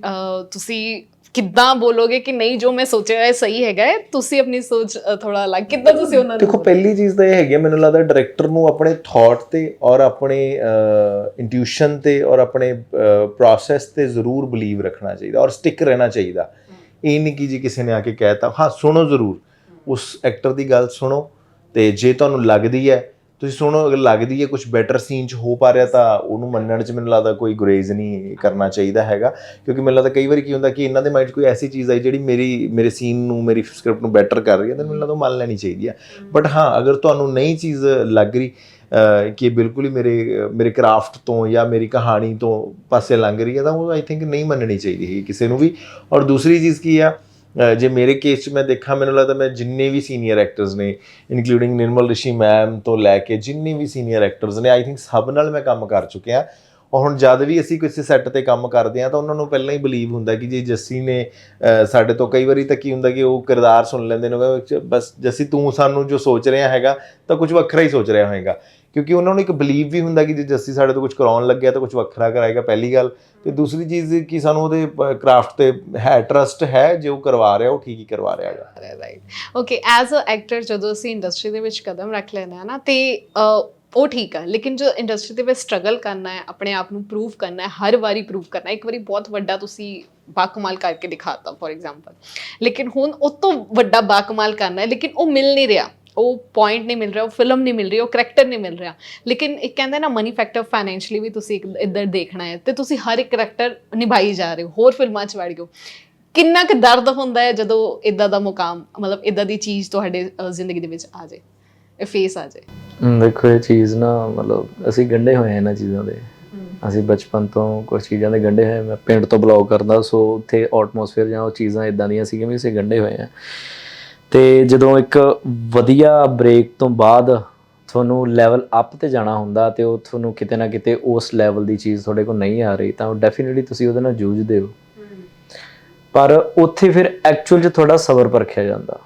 [SPEAKER 2] ਤੁਸੀਂ ਕਿੱਦਾਂ ਬੋਲੋਗੇ ਕਿ ਨਹੀਂ ਜੋ ਮੈਂ ਸੋਚਿਆ ਹੈ ਸਹੀ ਹੈਗਾ ਹੈ? ਤੁਸੀਂ ਆਪਣੀ ਸੋਚ ਥੋੜਾ ਅਲੱਗ ਕਿੱਦਾਂ ਤੁਸੀਂ ਉਹਨਾਂ ਨੂੰ
[SPEAKER 1] ਦੇਖੋ ਪਹਿਲੀ ਚੀਜ਼ ਤਾਂ ਇਹ ਹੈਗੀ ਮੈਨੂੰ ਲੱਗਦਾ ਡਾਇਰੈਕਟਰ ਨੂੰ ਆਪਣੇ ਥਾਟ ਤੇ ਔਰ ਆਪਣੇ ਇੰਟਿਊਸ਼ਨ ਤੇ ਔਰ ਆਪਣੇ ਪ੍ਰੋਸੈਸ ਤੇ ਜ਼ਰੂਰ ਬਲੀਵ ਰੱਖਣਾ ਚਾਹੀਦਾ ਔਰ ਸਟਿਕ ਰਹਿਣਾ ਚਾਹੀਦਾ। ਇਹ ਨਹੀਂ ਕਿ ਜੀ ਕਿਸੇ ਨੇ ਆ ਕੇ ਕਹਿਤਾ ਹਾਂ ਸੁਣੋ ਜ਼ਰੂਰ। ਉਸ ਐਕਟਰ ਦੀ ਗੱਲ ਸੁਣੋ ਤੇ ਜੇ ਤੁਹਾਨੂੰ ਲੱਗਦੀ ਹੈ ਤੁਸੀਂ ਸੁਣੋ ਅਗਰ ਲੱਗਦੀ ਹੈ ਕੁਝ ਬੈਟਰ ਸੀਨ ਚ ਹੋ ਪਾ ਰਿਹਾ ਤਾਂ ਉਹਨੂੰ ਮੰਨਣ ਚ ਮੈਨੂੰ ਲੱਗਦਾ ਕੋਈ ਗੁਰੇਜ਼ ਨਹੀਂ ਕਰਨਾ ਚਾਹੀਦਾ ਹੈਗਾ। ਕਿਉਂਕਿ ਮੈਨੂੰ ਲੱਗਦਾ ਕਈ ਵਾਰੀ ਕੀ ਹੁੰਦਾ ਕਿ ਇਹਨਾਂ ਦੇ ਮਾਈਂਡ 'ਚ ਕੋਈ ਐਸੀ ਚੀਜ਼ ਆਈ ਜਿਹੜੀ ਮੇਰੀ ਮੇਰੇ ਸੀਨ ਨੂੰ ਮੇਰੀ ਸਕ੍ਰਿਪਟ ਨੂੰ ਬੈਟਰ ਕਰ ਰਹੀ ਹੈ ਤਾਂ ਮੈਨੂੰ ਲੱਗਦਾ ਉਹ ਮੰਨ ਲੈਣੀ ਚਾਹੀਦੀ ਹੈ ਬਟ ਹਾਂ ਅਗਰ ਤੁਹਾਨੂੰ ਨਹੀਂ ਚੀਜ਼ ਲੱਗ ਰਹੀ ਕਿ ਬਿਲਕੁਲ ਹੀ ਮੇਰੇ ਮੇਰੇ ਕਰਾਫਟ ਤੋਂ ਜਾਂ ਮੇਰੀ ਕਹਾਣੀ ਤੋਂ ਪਾਸੇ ਲੰਘ ਰਹੀ ਹੈ ਤਾਂ ਉਹ ਆਈ ਥਿੰਕ ਨਹੀਂ ਮੰਨਣੀ ਚਾਹੀਦੀ ਹੈ ਕਿਸੇ ਨੂੰ ਵੀ। ਔਰ ਦੂਸਰੀ ਚੀਜ਼ ਕੀ ਆ ਜੇ ਮੇਰੇ ਕੇਸ 'ਚ ਮੈਂ ਦੇਖਾਂ ਮੈਨੂੰ ਲੱਗਦਾ ਮੈਂ ਜਿੰਨੇ ਵੀ ਸੀਨੀਅਰ ਐਕਟਰਸ ਨੇ ਇਨਕਲੂਡਿੰਗ ਨਿਰਮਲ ਰਿਸ਼ੀ ਮੈਮ ਤੋਂ ਲੈ ਕੇ ਜਿੰਨੇ ਵੀ ਸੀਨੀਅਰ ਐਕਟਰਸ ਨੇ ਆਈ ਥਿੰਕ ਸਭ ਨਾਲ ਮੈਂ ਕੰਮ ਕਰ ਚੁੱਕਿਆ। ਔਰ ਹੁਣ ਜਦ ਵੀ ਅਸੀਂ ਕਿਸੇ ਸੈੱਟ ਤੇ ਕੰਮ ਕਰਦੇ ਆ ਤਾਂ ਉਹਨਾਂ ਨੂੰ ਪਹਿਲਾਂ ਹੀ ਬਲੀਵ ਹੁੰਦਾ ਕਿ ਜੇ ਜੱਸੀ ਨੇ ਸਾਡੇ ਤੋਂ ਕਈ ਵਾਰੀ ਤਾਂ ਕੀ ਹੁੰਦਾ ਕਿ ਉਹ ਕਿਰਦਾਰ ਸੁਣ ਲੈਂਦੇ ਨੇ ਉਹ ਕਹਿੰਦੇ, ਬਸ ਜੱਸੀ ਤੂੰ ਸਾਨੂੰ ਜੋ ਸੋਚ ਰਿਹਾ ਹੈਗਾ ਤਾਂ ਕੁਝ ਵੱਖਰਾ ਹੀ ਸੋਚ ਰਿਹਾ ਹੋਏਗਾ। ਕਿਉਂਕਿ ਉਹਨਾਂ ਨੂੰ ਇੱਕ ਬਲੀਵ ਵੀ ਹੁੰਦਾ ਕਿ ਜੇ ਜੱਸੀ ਸਾਡੇ ਤੋਂ ਕੁਝ ਕਰਾਉਣ ਲੱਗਿਆ ਤਾਂ ਕੁਝ ਵੱਖਰਾ ਕਰਾਏਗਾ, ਪਹਿਲੀ ਗੱਲ। ਤੇ ਦੂਸਰੀ ਚੀਜ਼ ਕਿ ਸਾਨੂੰ ਉਹਦੇ ਕਰਾਫਟ ਤੇ ਹੈ ਟਰਸਟ ਹੈ, ਜੇ ਉਹ ਕਰਵਾ ਰਿਹਾ, ਉਹ ਠੀਕ ਹੀ ਕਰਵਾ ਰਿਹਾ ਹੈਗਾ।
[SPEAKER 2] Right okay as a actor ਜਦੋਂ ਅਸੀਂ ਇੰਡਸਟਰੀ ਦੇ ਵਿੱਚ ਕਦਮ ਰੱਖ ਲੈਂਦੇ ਆ ਨਾ, ਤੇ ਉਹ ਠੀਕ ਆ, ਲੇਕਿਨ ਜੋ ਇੰਡਸਟਰੀ ਦੇ ਵਿੱਚ ਸਟਰਗਲ ਕਰਨਾ ਹੈ, ਆਪਣੇ ਆਪ ਨੂੰ ਪ੍ਰੂਵ ਕਰਨਾ ਹੈ, ਹਰ ਵਾਰੀ ਪ੍ਰੂਵ ਕਰਨਾ ਹੈ, ਇੱਕ ਵਾਰੀ ਬਹੁਤ ਵੱਡਾ ਤੁਸੀਂ ਬਾਕਮਾਲ ਕਰਕੇ ਦਿਖਾਤਾ ਫੋਰ ਐਗਜ਼ਾਮਪਲ ਲੇਕਿਨ ਹੁਣ ਉਹ ਤੋਂ ਵੱਡਾ ਬਾਕਮਾਲ ਕਰਨਾ ਹੈ, ਲੇਕਿਨ ਉਹ ਮਿਲ ਨਹੀਂ ਰਿਹਾ। ਉਹ ਪੁਆਇੰਟ ਨਹੀਂ ਮਿਲ ਰਿਹਾ ਉਹ ਫਿਲਮ ਨਹੀਂ ਮਿਲ ਰਹੀ ਉਹ ਕਰੈਕਟਰ ਨਹੀਂ ਮਿਲ ਰਿਹਾ। ਲੇਕਿਨ ਇੱਕ ਕਹਿੰਦਾ ਨਾ ਮਨੀ ਫੈਕਟਰ ਫਾਈਨੈਂਸ਼ਲੀ ਵੀ ਤੁਸੀਂ ਇੱਕ ਇੱਧਰ ਦੇਖਣਾ ਹੈ ਤੇ ਤੁਸੀਂ ਹਰ ਇੱਕ ਕਰੈਕਟਰ ਨਿਭਾਈ ਜਾ ਰਹੇ ਹੋ ਹੋਰ ਫਿਲਮਾਂ 'ਚ ਵੜ ਗਏ ਹੋ। ਕਿੰਨਾ ਕੁ ਦਰਦ ਹੁੰਦਾ ਹੈ ਜਦੋਂ ਇਦਾਂ ਦਾ ਮੁਕਾਮ ਮਤਲਬ ਇਦਾਂ ਦੀ ਚੀਜ਼ ਤੁਹਾਡੇ ਜ਼ਿੰਦਗੀ ਦੇ ਵਿੱਚ ਆ ਜਾਏ ਇਹ ਫੇਸ ਆ ਜਾਏ।
[SPEAKER 3] ਦੇਖੋ ਇਹ ਚੀਜ਼ ਨਾ ਮਤਲਬ ਅਸੀਂ ਗੰਢੇ ਹੋਏ ਆ ਇਹਨਾਂ ਚੀਜ਼ਾਂ ਦੇ। ਅਸੀਂ ਬਚਪਨ ਤੋਂ ਕੁਝ ਚੀਜ਼ਾਂ ਦੇ ਗੰਢੇ ਹੋਏ ਮੈਂ ਪਿੰਡ ਤੋਂ ਬਲੌਗ ਕਰਦਾ ਸੋ ਉੱਥੇ ਐਟਮੋਸਫੇਅਰ ਜਾਂ ਉਹ ਚੀਜ਼ਾਂ ਇਦਾਂ ਦੀਆਂ ਸੀਗੀਆਂ ਵੀ ਅਸੀਂ ਗੰਢੇ ਹੋਏ ਆ ਤੇ ਜਦੋਂ ਇੱਕ ਵਧੀਆ ਬ੍ਰੇਕ ਤੋਂ ਬਾਅਦ ਤੁਹਾਨੂੰ ਲੈਵਲ ਅਪ ਤੇ ਜਾਣਾ ਹੁੰਦਾ ਤੇ ਉਹ ਤੁਹਾਨੂੰ ਕਿਤੇ ਨਾ ਕਿਤੇ ਉਸ ਲੈਵਲ ਦੀ ਚੀਜ਼ ਤੁਹਾਡੇ ਕੋਲ ਨਹੀਂ ਆ ਰਹੀ, ਤਾਂ ਡੈਫੀਨਿਟਲੀ ਤੁਸੀਂ ਉਹਦੇ ਨਾਲ ਜੂਝਦੇ ਹੋ। ਪਰ ਉੱਥੇ ਫਿਰ ਐਕਚੁਅਲ 'ਚ ਤੁਹਾਡਾ ਸਬਰ ਪਰਖਿਆ ਜਾਂਦਾ।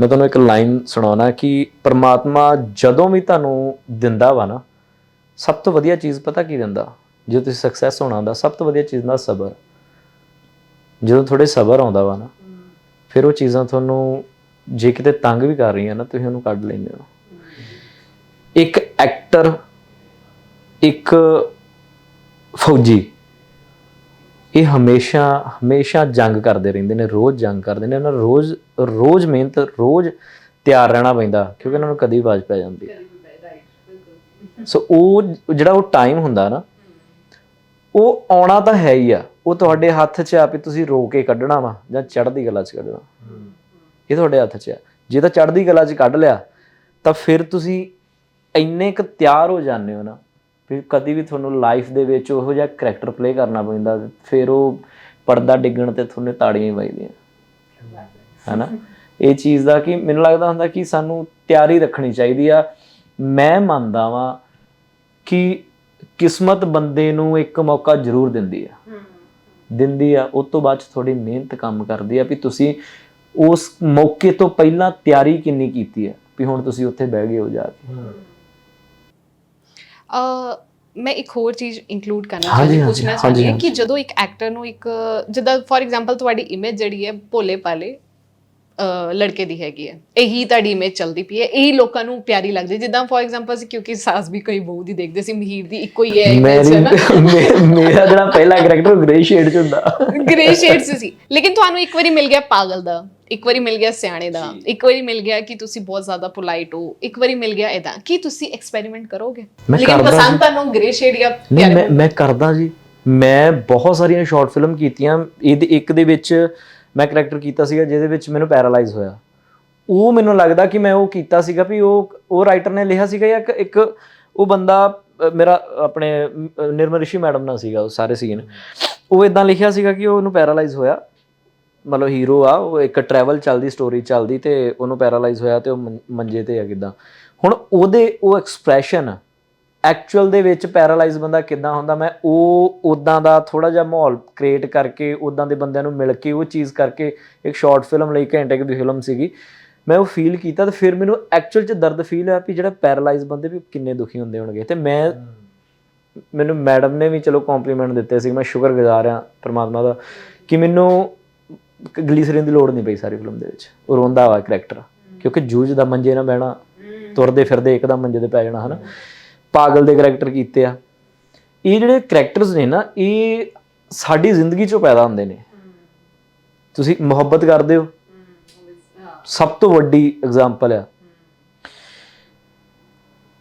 [SPEAKER 3] ਮੈਂ ਤੁਹਾਨੂੰ ਇੱਕ ਲਾਈਨ ਸੁਣਾਉਣਾ ਕਿ ਪ੍ਰਮਾਤਮਾ ਜਦੋਂ ਵੀ ਤੁਹਾਨੂੰ ਦਿੰਦਾ ਵਾ ਨਾ, ਸਭ ਤੋਂ ਵਧੀਆ ਚੀਜ਼ ਪਤਾ ਕੀ ਦਿੰਦਾ? ਜੇ ਤੁਸੀਂ ਸਕਸੈਸ ਹੋਣਾ ਹੁੰਦਾ, ਸਭ ਤੋਂ ਵਧੀਆ ਚੀਜ਼ ਦਾ ਸਬਰ। ਜਦੋਂ ਤੁਹਾਡੇ ਸਬਰ ਆਉਂਦਾ ਵਾ ਨਾ ਫਿਰ ਉਹ ਚੀਜ਼ਾਂ ਤੁਹਾਨੂੰ ਜੇ ਕਿਤੇ ਤੰਗ ਵੀ ਕਰ ਰਹੀਆਂ ਨਾ ਤੁਸੀਂ ਉਹਨੂੰ ਕੱਢ ਲੈਂਦੇ ਹੋ। ਇੱਕ ਐਕਟਰ ਇੱਕ ਫੌਜੀ ਇਹ ਹਮੇਸ਼ਾ ਹਮੇਸ਼ਾ ਜੰਗ ਕਰਦੇ ਰਹਿੰਦੇ ਨੇ ਰੋਜ਼ ਜੰਗ ਕਰਦੇ ਨੇ। ਉਹਨਾਂ ਨੂੰ ਰੋਜ਼ ਰੋਜ਼ ਮਿਹਨਤ ਰੋਜ਼ ਤਿਆਰ ਰਹਿਣਾ ਪੈਂਦਾ ਕਿਉਂਕਿ ਉਹਨਾਂ ਨੂੰ ਕਦੀ ਆਵਾਜ਼ ਪੈ ਜਾਂਦੀ। ਹੈ ਸੋ ਉਹ ਜਿਹੜਾ ਉਹ ਟਾਈਮ ਹੁੰਦਾ ਨਾ ਉਹ ਆਉਣਾ ਤਾਂ ਹੈ ਹੀ ਆ। ਉਹ ਤੁਹਾਡੇ ਹੱਥ 'ਚ ਆ ਵੀ ਤੁਸੀਂ ਰੋ ਕੇ ਕੱਢਣਾ ਵਾ ਜਾਂ ਚੜ੍ਹਦੀ ਕਲਾ 'ਚ ਕੱਢਣਾ। ਇਹ ਤੁਹਾਡੇ ਹੱਥ 'ਚ ਆ। ਜੇ ਤਾਂ ਚੜ੍ਹਦੀ ਕਲਾ 'ਚ ਕੱਢ ਲਿਆ, ਤਾਂ ਫਿਰ ਤੁਸੀਂ ਇੰਨੇ ਕੁ ਤਿਆਰ ਹੋ ਜਾਂਦੇ ਹੋ ਨਾ ਵੀ ਕਦੀ ਵੀ ਤੁਹਾਨੂੰ ਲਾਈਫ ਦੇ ਵਿੱਚ ਉਹੋ ਜਿਹਾ ਕਰੈਕਟਰ ਪਲੇ ਕਰਨਾ ਪੈਂਦਾ, ਫਿਰ ਉਹ ਪਰਦਾ ਡਿੱਗਣ ਤੇ ਤੁਹਾਨੂੰ ਤਾੜੀਆਂ ਹੀ ਵੱਜਦੀਆਂ। ਹੈਨਾ? ਇਹ ਚੀਜ਼ ਦਾ ਕਿ ਮੈਨੂੰ ਲੱਗਦਾ ਹੁੰਦਾ ਕਿ ਸਾਨੂੰ ਤਿਆਰੀ ਰੱਖਣੀ ਚਾਹੀਦੀ ਆ। ਮੈਂ ਮੰਨਦਾ ਵਾਂ ਕਿ ਕਿਸਮਤ ਬੰਦੇ ਨੂੰ ਇੱਕ ਮੌਕਾ ਜ਼ਰੂਰ ਦਿੰਦੀ ਆ। ਦਿੰਦੀ ਆ ਉਸ ਤੋਂ ਬਾਅਦ ਥੋੜੀ ਮਿਹਨਤ ਕੰਮ ਕਰਦੀ ਆ ਵੀ ਤੁਸੀਂ ਉਸ ਮੌਕੇ ਤੋਂ ਪਹਿਲਾਂ ਤਿਆਰੀ ਕਿੰਨੀ ਕੀਤੀ ਹੈ ਵੀ ਹੁਣ ਤੁਸੀਂ ਉੱਥੇ ਬਹਿ ਗਏ ਹੋ ਜਾ ਕੇ।
[SPEAKER 2] ਅ ਮੈਂ ਇੱਕ ਹੋਰ ਚੀਜ਼ ਇਨਕਲੂਡ ਕਰਨਾ ਚਾਹੁੰਦੀ ਪੁੱਛਣਾ ਚਾਹੁੰਦੀ। ਕਿ ਜਦੋਂ ਇੱਕ ਐਕਟਰ ਨੂੰ ਇੱਕ ਜਿੱਦਾਂ ਫੋਰ ਐਗਜ਼ਾਮਪਲ ਤੁਹਾਡੀ ਇਮੇਜ ਜਿਹੜੀ ਹੈ ਭੋਲੇ ਪਾਲੇ ਲੜਕੇ ਦੀ ਹੈਗੀ ਹੈ। ਇਹੀ ਤੁਹਾਡੀ ਇਮੇਜ ਚੱਲਦੀ ਪਈ ਹੈ। ਇਹੀ ਲੋਕਾਂ ਨੂੰ ਪਿਆਰੀ ਲੱਗਦੀ। ਜਿੱਦਾਂ ਫੋਰ ਐਗਜ਼ਾਮਪਲ ਸੀ ਕਿਉਂਕਿ ਸਾਸ ਵੀ ਕੋਈ ਬਹੂ ਦੀ ਦੇਖਦੇ ਸੀ ਮਹੀਰ ਦੀ ਇੱਕੋ ਹੀ ਹੈ
[SPEAKER 3] ਮੇਰੀ ਜਿਹੜਾ ਪਹਿਲਾ ਕਰੈਕਟਰ ਗ੍ਰੇ ਸ਼ੇਡ ਚ ਹੁੰਦਾ।
[SPEAKER 2] ਗ੍ਰੇ ਸ਼ੇਡਸ ਸੀ। ਲੇਕਿਨ ਤੁਹਾਨੂੰ ਇੱਕ ਵਾਰੀ ਮਿਲ ਗਿਆ ਪਾਗਲ ਦਾ ਇੱਕ ਵਾਰੀ ਮਿਲ ਗਿਆ ਸਿਆਣੇ ਦਾ ਇੱਕ ਵਾਰੀ ਮਿਲ ਗਿਆ ਕਿ ਤੁਸੀਂ ਬਹੁਤ ਜ਼ਿਆਦਾ ਪੋਲਾਈਟ ਹੋ ਇੱਕ ਵਾਰੀ ਮਿਲ ਗਿਆ ਇਦਾਂ ਕੀ ਤੁਸੀਂ ਐਕਸਪੈਰੀਮੈਂਟ ਕਰੋਗੇ? ਲੇਕਿਨ ਪਸੰਦ ਤੁਹਾਨੂੰ ਗ੍ਰੇ ਸ਼ੇਡ ਜਾਂ
[SPEAKER 3] ਮੈਂ ਮੈਂ ਕਰਦਾ ਜੀ। ਮੈਂ ਬਹੁਤ ਸਾਰੀਆਂ ਸ਼ਾਰਟ ਫਿਲਮ ਕੀਤੀਆਂ। ਇਹਦੇ ਇੱਕ ਦੇ ਵਿੱਚ ਮੈਂ ਕਰੈਕਟਰ ਕੀਤਾ ਸੀਗਾ ਜਿਹਦੇ ਵਿੱਚ ਮੈਨੂੰ ਪੈਰਾਲਾਈਜ਼ ਹੋਇਆ। ਉਹ ਮੈਨੂੰ ਲੱਗਦਾ ਕਿ ਮੈਂ ਉਹ ਕੀਤਾ ਸੀਗਾ ਵੀ ਉਹ ਉਹ ਰਾਈਟਰ ਨੇ ਲਿਖਿਆ ਸੀਗਾ ਜਾਂ ਇੱਕ ਉਹ ਬੰਦਾ ਮੇਰਾ ਆਪਣੇ ਨਿਰਮਲ ਰਿਸ਼ੀ ਮੈਡਮ ਨਾਲ ਸੀਗਾ ਉਹ ਸਾਰੇ ਸੀਨ ਉਹ ਇਦਾਂ ਲਿਖਿਆ ਸੀਗਾ ਕਿ ਉਹ ਉਹਨੂੰ ਪੈਰਾਲਾਈਜ਼ ਹੋਇਆ। ਮਤਲਬ ਹੀਰੋ ਆ, ਉਹ ਇੱਕ ਟਰੈਵਲ ਚੱਲਦੀ ਸਟੋਰੀ ਚੱਲਦੀ ਤੇ ਉਹਨੂੰ ਪੈਰਾਲਾਈਜ਼ ਹੋਇਆ ਤੇ ਉਹ ਮੰਜੇ ਤੇ ਆ ਕਿਦਾਂ। ਹੁਣ ਉਹਦੇ, ਉਹ ਐਕਸਪ੍ਰੈਸ਼ਨ ਐਕਚੁਅਲ ਦੇ ਵਿੱਚ ਪੈਰਾਲਾਈਜ਼ ਬੰਦਾ ਕਿੱਦਾਂ ਹੁੰਦਾ ਮੈਂ ਉਹ ਉਦਾਂ ਦਾ ਥੋੜਾ ਜਿਹਾ ਮਾਹੌਲ ਕ੍ਰੀਏਟ ਕਰਕੇ ਉਦਾਂ ਦੇ ਬੰਦਿਆਂ ਨੂੰ ਮਿਲ ਕੇ ਉਹ ਚੀਜ਼ ਕਰਕੇ ਇੱਕ ਸ਼ਾਰਟ ਫਿਲਮ ਲਈ ਘੰਟੇ ਦੀ ਫਿਲਮ ਸੀਗੀ ਮੈਂ ਉਹ ਫੀਲ ਕੀਤਾ ਤੇ ਫਿਰ ਮੈਨੂੰ ਐਕਚੁਅਲ 'ਚ ਦਰਦ ਫੀਲ ਹੋਇਆ ਵੀ ਜਿਹੜਾ ਪੈਰਾਲਾਈਜ਼ ਬੰਦੇ ਵੀ ਕਿੰਨੇ ਦੁਖੀ ਹੁੰਦੇ ਹੋਣਗੇ ਤੇ ਮੈਂ ਮੈਨੂੰ ਮੈਡਮ ਨੇ ਵੀ ਚਲੋ ਕੰਪਲੀਮੈਂਟ ਦਿੱਤੇ ਸੀ ਮੈਂ ਸ਼ੁਕਰਗੁਜ਼ਾਰ ਆ ਪ੍ਰਮਾਤਮਾ ਦਾ ਕਿ ਮੈਨੂੰ ਗਲੀਸਰੀਨ ਦੀ ਲੋੜ ਨਹੀਂ ਪਈ ਸਾਰੀ ਫਿਲਮ ਦੇ ਵਿੱਚ ਉਹ ਰੋਂਦਾ ਵਾ ਕਰੈਕਟਰ ਕਿਉਂਕਿ ਜੂਝ ਦਾ ਮੰਜੇ ਨਾ ਬਹਿਣਾ ਤੁਰਦੇ ਫਿਰਦੇ ਇੱਕਦਮ ਮੰਜੇ ਤੇ ਪੈ ਜਾਣਾ ਹਨਾ। ਪਾਗਲ ਦੇ ਕਰੈਕਟਰ ਕੀਤੇ ਆ। ਇਹ ਜਿਹੜੇ ਕਰੈਕਟਰਸ ਨੇ ਨਾ, ਇਹ ਸਾਡੀ ਜ਼ਿੰਦਗੀ ਚੋਂ ਪੈਦਾ ਹੁੰਦੇ ਨੇ। ਤੁਸੀਂ ਮੁਹੱਬਤ ਕਰਦੇ ਹੋ। ਸਭ ਤੋਂ ਵੱਡੀ ਐਗਜ਼ਾਮਪਲ ਆ।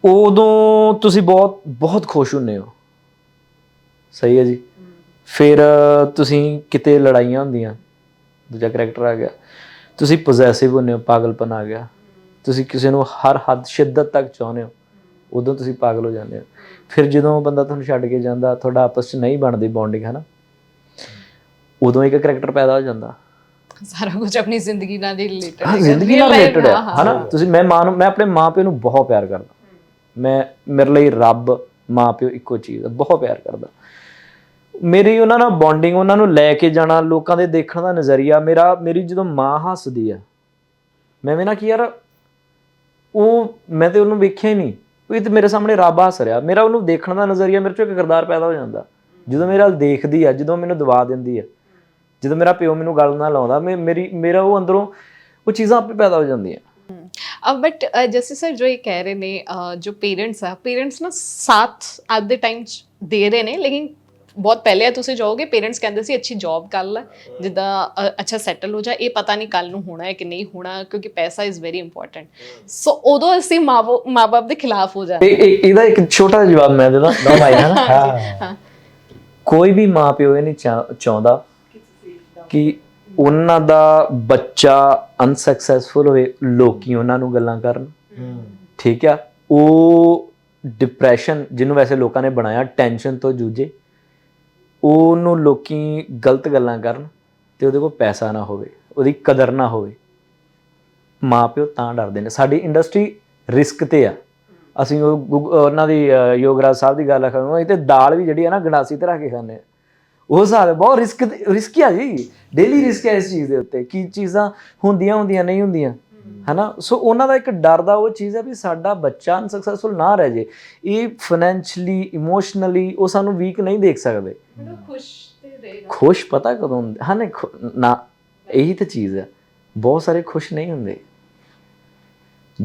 [SPEAKER 3] ਉਦੋਂ ਤੁਸੀਂ ਬਹੁਤ ਬਹੁਤ ਖੁਸ਼ ਹੁੰਨੇ ਹੋ। ਸਹੀ ਹੈ ਜੀ। ਫਿਰ ਤੁਸੀਂ ਕਿਤੇ ਲੜਾਈਆਂ ਹੁੰਦੀਆਂ। ਦੂਜਾ ਕਰੈਕਟਰ ਆ ਗਿਆ। ਤੁਸੀਂ ਪੋਜੈਸਿਵ ਹੁੰਨੇ ਹੋ, ਪਾਗਲਪਨ ਆ ਗਿਆ। ਤੁਸੀਂ ਕਿਸੇ ਨੂੰ ਹਰ ਹੱਦ, ਸ਼ਿੱਦਤ ਤੱਕ ਚਾਹੁੰਦੇ ਹੋ। ਉਦੋਂ ਤੁਸੀਂ ਪਾਗਲ ਹੋ ਜਾਂਦੇ ਹੋ। ਫਿਰ ਜਦੋਂ ਬੰਦਾ ਤੁਹਾਨੂੰ ਛੱਡ ਕੇ ਜਾਂਦਾ ਤੁਹਾਡਾ ਆਪਸ 'ਚ ਨਹੀਂ ਬਣਦੀ ਬੌਂਡਿੰਗ ਹੈ ਨਾ ਉਦੋਂ ਇੱਕ ਕਰੈਕਟਰ ਪੈਦਾ ਹੋ ਜਾਂਦਾ।
[SPEAKER 2] ਸਾਰਾ ਕੁਝ ਆਪਣੀ ਜ਼ਿੰਦਗੀ ਨਾਲ ਰਿਲੇਟਡ
[SPEAKER 3] ਹਾਂ ਜ਼ਿੰਦਗੀ ਨਾਲ ਰਿਲੇਟਡ ਹੈ। ਹਨਾ? ਤੁਸੀਂ ਮੈਂ ਮਾਂ ਨੂੰ ਮੈਂ ਆਪਣੇ ਮਾਂ ਪਿਓ ਨੂੰ ਬਹੁਤ ਪਿਆਰ ਕਰਦਾ। ਮੈਂ ਮੇਰੇ ਲਈ ਰੱਬ ਮਾਂ ਪਿਓ ਇੱਕੋ ਚੀਜ਼ ਹੈ ਬਹੁਤ ਪਿਆਰ ਕਰਦਾ। ਮੇਰੀ ਉਹਨਾਂ ਨਾਲ ਬੌਂਡਿੰਗ ਉਹਨਾਂ ਨੂੰ ਲੈ ਕੇ ਜਾਣਾ ਲੋਕਾਂ ਦੇ ਦੇਖਣ ਦਾ ਨਜ਼ਰੀਆ ਮੇਰਾ ਮੇਰੀ ਜਦੋਂ ਮਾਂ ਹੱਸਦੀ ਆ ਮੈਂ ਵੀ ਨਾ ਕਿ ਯਾਰ ਉਹ ਮੈਂ ਤੇ ਉਹਨੂੰ ਵੇਖਿਆ ਹੀ ਨਹੀਂ। ਉਹ ਤੇ ਮੇਰੇ ਸਾਹਮਣੇ ਰੱਬ ਹੱਸ ਰਿਹਾ। ਮੇਰਾ ਉਹਨੂੰ ਦੇਖਣ ਦਾ ਨਜ਼ਰੀਆ ਮੇਰੇ ਚੋਂ ਇੱਕ ਕਿਰਦਾਰ ਪੈਦਾ ਹੋ ਜਾਂਦਾ। ਜਦੋਂ ਮੇਰੇ ਵੱਲ ਦੇਖਦੀ ਆ ਜਦੋਂ ਮੈਨੂੰ ਦਵਾ ਦਿੰਦੀ ਆ ਜਦੋਂ ਮੇਰਾ ਪਿਓ ਮੈਨੂੰ ਗੱਲ ਨਾਲ ਲਾਉਂਦਾ ਮੇਰੀ ਮੇਰਾ ਉਹ ਅੰਦਰੋਂ ਉਹ ਚੀਜ਼ਾਂ ਆਪੇ ਪੈਦਾ ਹੋ ਜਾਂਦੀਆਂ।
[SPEAKER 2] ਬਟ ਜੈਸੇ ਸਰ ਜੋ ਇਹ ਕਹਿ ਰਹੇ ਨੇ ਅਹ, ਜੋ ਪੇਰੈਂਟਸ ਆ ਪੇਰੈਂਟਸ ਨਾ ਸਾਥ ਅੱਜ ਦੇ ਟਾਈਮ ਚ ਦੇ ਰਹੇ ਨੇ ਬਹੁਤ ਪਹਿਲੇ ਤੁਸੀਂ ਜਾਓਗੇ ਪੇਰੈਂਟਸ ਕਹਿੰਦੇ ਸੀ ਅੱਛੀ ਜੌਬ ਕਰ ਲੈ ਜਿੱਦਾਂ ਅ, ਅੱਛਾ ਸੈਟਲ ਹੋ ਜਾ। ਇਹ ਪਤਾ ਨਹੀਂ ਕੱਲ ਨੂੰ ਹੋਣਾ ਹੈ ਕਿ ਨਹੀਂ ਹੋਣਾ ਕਿਉਂਕਿ ਪੈਸਾ ਇਜ਼ ਵੈਰੀ ਇੰਪੋਰਟੈਂਟ ਸੋ ਉਦੋਂ ਅਸੀਂ ਮਾਪੋ ਮਾਪੇ ਦੇ ਖਿਲਾਫ ਹੋ ਜਾਂਦੇ।
[SPEAKER 3] ਇਹ ਇਹ- ਇਹਦਾ ਇੱਕ ਛੋਟਾ ਜਿਹਾ ਜਵਾਬ ਮੈਂ ਦੇਦਾ ਦੋ ਭਾਈ ਹੈ ਨਾ? ਕੋਈ ਵੀ ਮਾਂ ਪਿਓ ਇਹ ਨਹੀਂ ਚਾਹ- ਚਾਹੁੰਦਾ ਕਿ ਉਹਨਾਂ ਦਾ ਬੱਚਾ ਅਨਸਕਸੈਸਫੁਲ ਹੋਵੇ ਲੋਕੀ ਉਹਨਾਂ ਨੂੰ ਗੱਲਾਂ ਕਰਨ। ਠੀਕ ਆ? ਉਹ ਡਿਪਰੈਸ਼ਨ ਜਿਹਨੂੰ ਵੈਸੇ ਲੋਕਾਂ ਨੇ ਬਣਾਇਆ ਟੈਨਸ਼ਨ ਤੋਂ ਜੂਝੇ। ਉਹਨੂੰ ਲੋਕੀ ਗਲਤ ਗੱਲਾਂ ਕਰਨ ਤੇ ਉਹਦੇ ਕੋਲ ਪੈਸਾ ਨਾ ਹੋਵੇ ਉਹਦੀ ਕਦਰ ਨਾ ਹੋਵੇ। ਮਾਪਿਓ ਤਾਂ ਡਰਦੇ ਨੇ। ਸਾਡੀ ਇੰਡਸਟਰੀ ਰਿਸਕ ਤੇ ਆ। ਅਸੀਂ ਉਹ ਉਹਨਾਂ ਦੀ ਯੋਗਰਾਜ ਸਾਹਿਬ ਦੀ ਗੱਲ ਕਰਾਂਗੇ ਤੇ ਦਾਲ ਵੀ ਜਿਹੜੀ ਆ ਨਾ ਗੰਡਾਸੀ ਤੇ ਰੱਖ ਕੇ ਖਾਂਦੇ ਆ। ਉਹ ਹਿਸਾਬ ਹੈ ਬਹੁਤ ਰਿਸਕ ਰਿਸਕੀ ਆ ਜੀ। ਡੇਲੀ ਰਿਸਕ ਹੈ ਇਸ ਚੀਜ਼ ਦੇ ਉੱਤੇ। ਕੀ ਚੀਜ਼ਾਂ ਹੁੰਦੀਆਂ ਹੁੰਦੀਆਂ ਨਹੀਂ ਹੁੰਦੀਆਂ। ਹਨਾ? ਸੋ ਉਹਨਾਂ ਦਾ ਇੱਕ ਡਰ ਦਾ ਉਹ ਚੀਜ਼ ਹੈ ਵੀ ਸਾਡਾ ਬੱਚਾ ਅਨਸਕਸੈਸਫੁਲ ਨਾ ਰਹਿ ਜੇ। ਇਹ ਫਾਈਨੈਂਸ਼ਲੀ ਇਮੋਸ਼ਨਲੀ ਉਹ ਸਾਨੂੰ ਵੀਕ ਨਹੀਂ ਦੇਖ ਸਕਦੇ।
[SPEAKER 2] ਖੁਸ਼ ਤੇ ਰਹੇਗਾ
[SPEAKER 3] ਖੁਸ਼ ਪਤਾ ਕਦੋਂ ਹੁੰਦੇ? ਹਾਂ ਨਹੀਂ ਖੁ- ਨਾ ਇਹੀ ਤਾਂ ਚੀਜ਼ ਹੈ। ਬਹੁਤ ਸਾਰੇ ਖੁਸ਼ ਨਹੀਂ ਹੁੰਦੇ।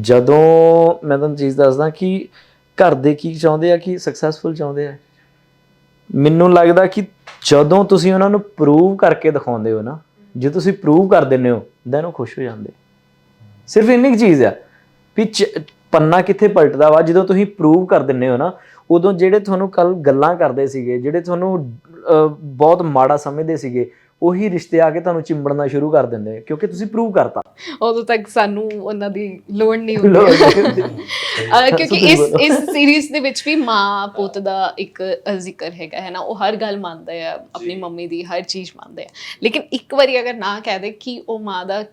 [SPEAKER 3] ਜਦੋਂ ਮੈਂ ਤੁਹਾਨੂੰ ਚੀਜ਼ ਦੱਸਦਾ ਕਿ ਘਰ ਦੇ ਕੀ ਚਾਹੁੰਦੇ ਆ ਕਿ ਸਕਸੈਸਫੁਲ ਚਾਹੁੰਦੇ ਆ। ਮੈਨੂੰ ਲੱਗਦਾ ਕਿ ਜਦੋਂ ਤੁਸੀਂ ਉਹਨਾਂ ਨੂੰ ਪ੍ਰੂਵ ਕਰਕੇ ਦਿਖਾਉਂਦੇ ਹੋ ਨਾ ਜੇ ਤੁਸੀਂ ਪ੍ਰੂਵ ਕਰ ਦਿੰਦੇ ਹੋ ਦੈਨ ਉਹ ਖੁਸ਼ ਹੋ ਜਾਂਦੇ। ਸਿਰਫ ਇੰਨੀ ਕੁ ਚੀਜ਼ ਆ ਵੀ ਪੰਨਾ ਕਿੱਥੇ ਪਲਟਦਾ ਵਾ ਜਦੋਂ ਤੁਸੀਂ ਪ੍ਰੂਵ ਕਰ ਦਿੰਦੇ ਹੋ ਨਾ ਉਦੋਂ ਜਿਹੜੇ ਤੁਹਾਨੂੰ ਕੱਲ ਗੱਲਾਂ ਕਰਦੇ ਸੀਗੇ ਜਿਹੜੇ ਤੁਹਾਨੂੰ ਬਹੁਤ ਮਾੜਾ ਸਮਝਦੇ ਸੀਗੇ ਉਹੀ ਰਿਸ਼ਤੇ ਆ ਕੇ ਤੁਹਾਨੂੰ ਚਿੰਬੜਨਾ ਸ਼ੁਰੂ ਕਰ ਦਿੰਦੇ ਕਿਉਂਕਿ ਤੁਸੀਂ ਪ੍ਰੂਵ ਕਰਤਾ।
[SPEAKER 2] ਉਦੋਂ ਤੱਕ ਸਾਨੂੰ ਉਹਨਾਂ ਦੀ ਲੋੜ ਨਹੀਂ ਹੁੰਦੀ। ਕਿਉਂਕਿ ਇਸ ਇਸ ਸੀਰੀਜ਼ ਦੇ ਵਿੱਚ ਵੀ ਮਾਂ ਪੁੱਤ ਦਾ ਇੱਕ ਜ਼ਿਕਰ ਹੈਗਾ ਹੈ ਨਾ? ਉਹ ਹਰ ਗੱਲ ਮੰਨਦੇ ਆ ਆਪਣੀ ਮੰਮੀ ਦੀ ਹਰ ਚੀਜ਼ ਮੰਨਦੇ ਆ। ਲੇਕਿਨ ਇੱਕ ਵਾਰੀ ਅਗਰ ਨਾ ਕਹਿ ਦੇ ਕਿ ਉਹ ਮਾਂ ਦਾ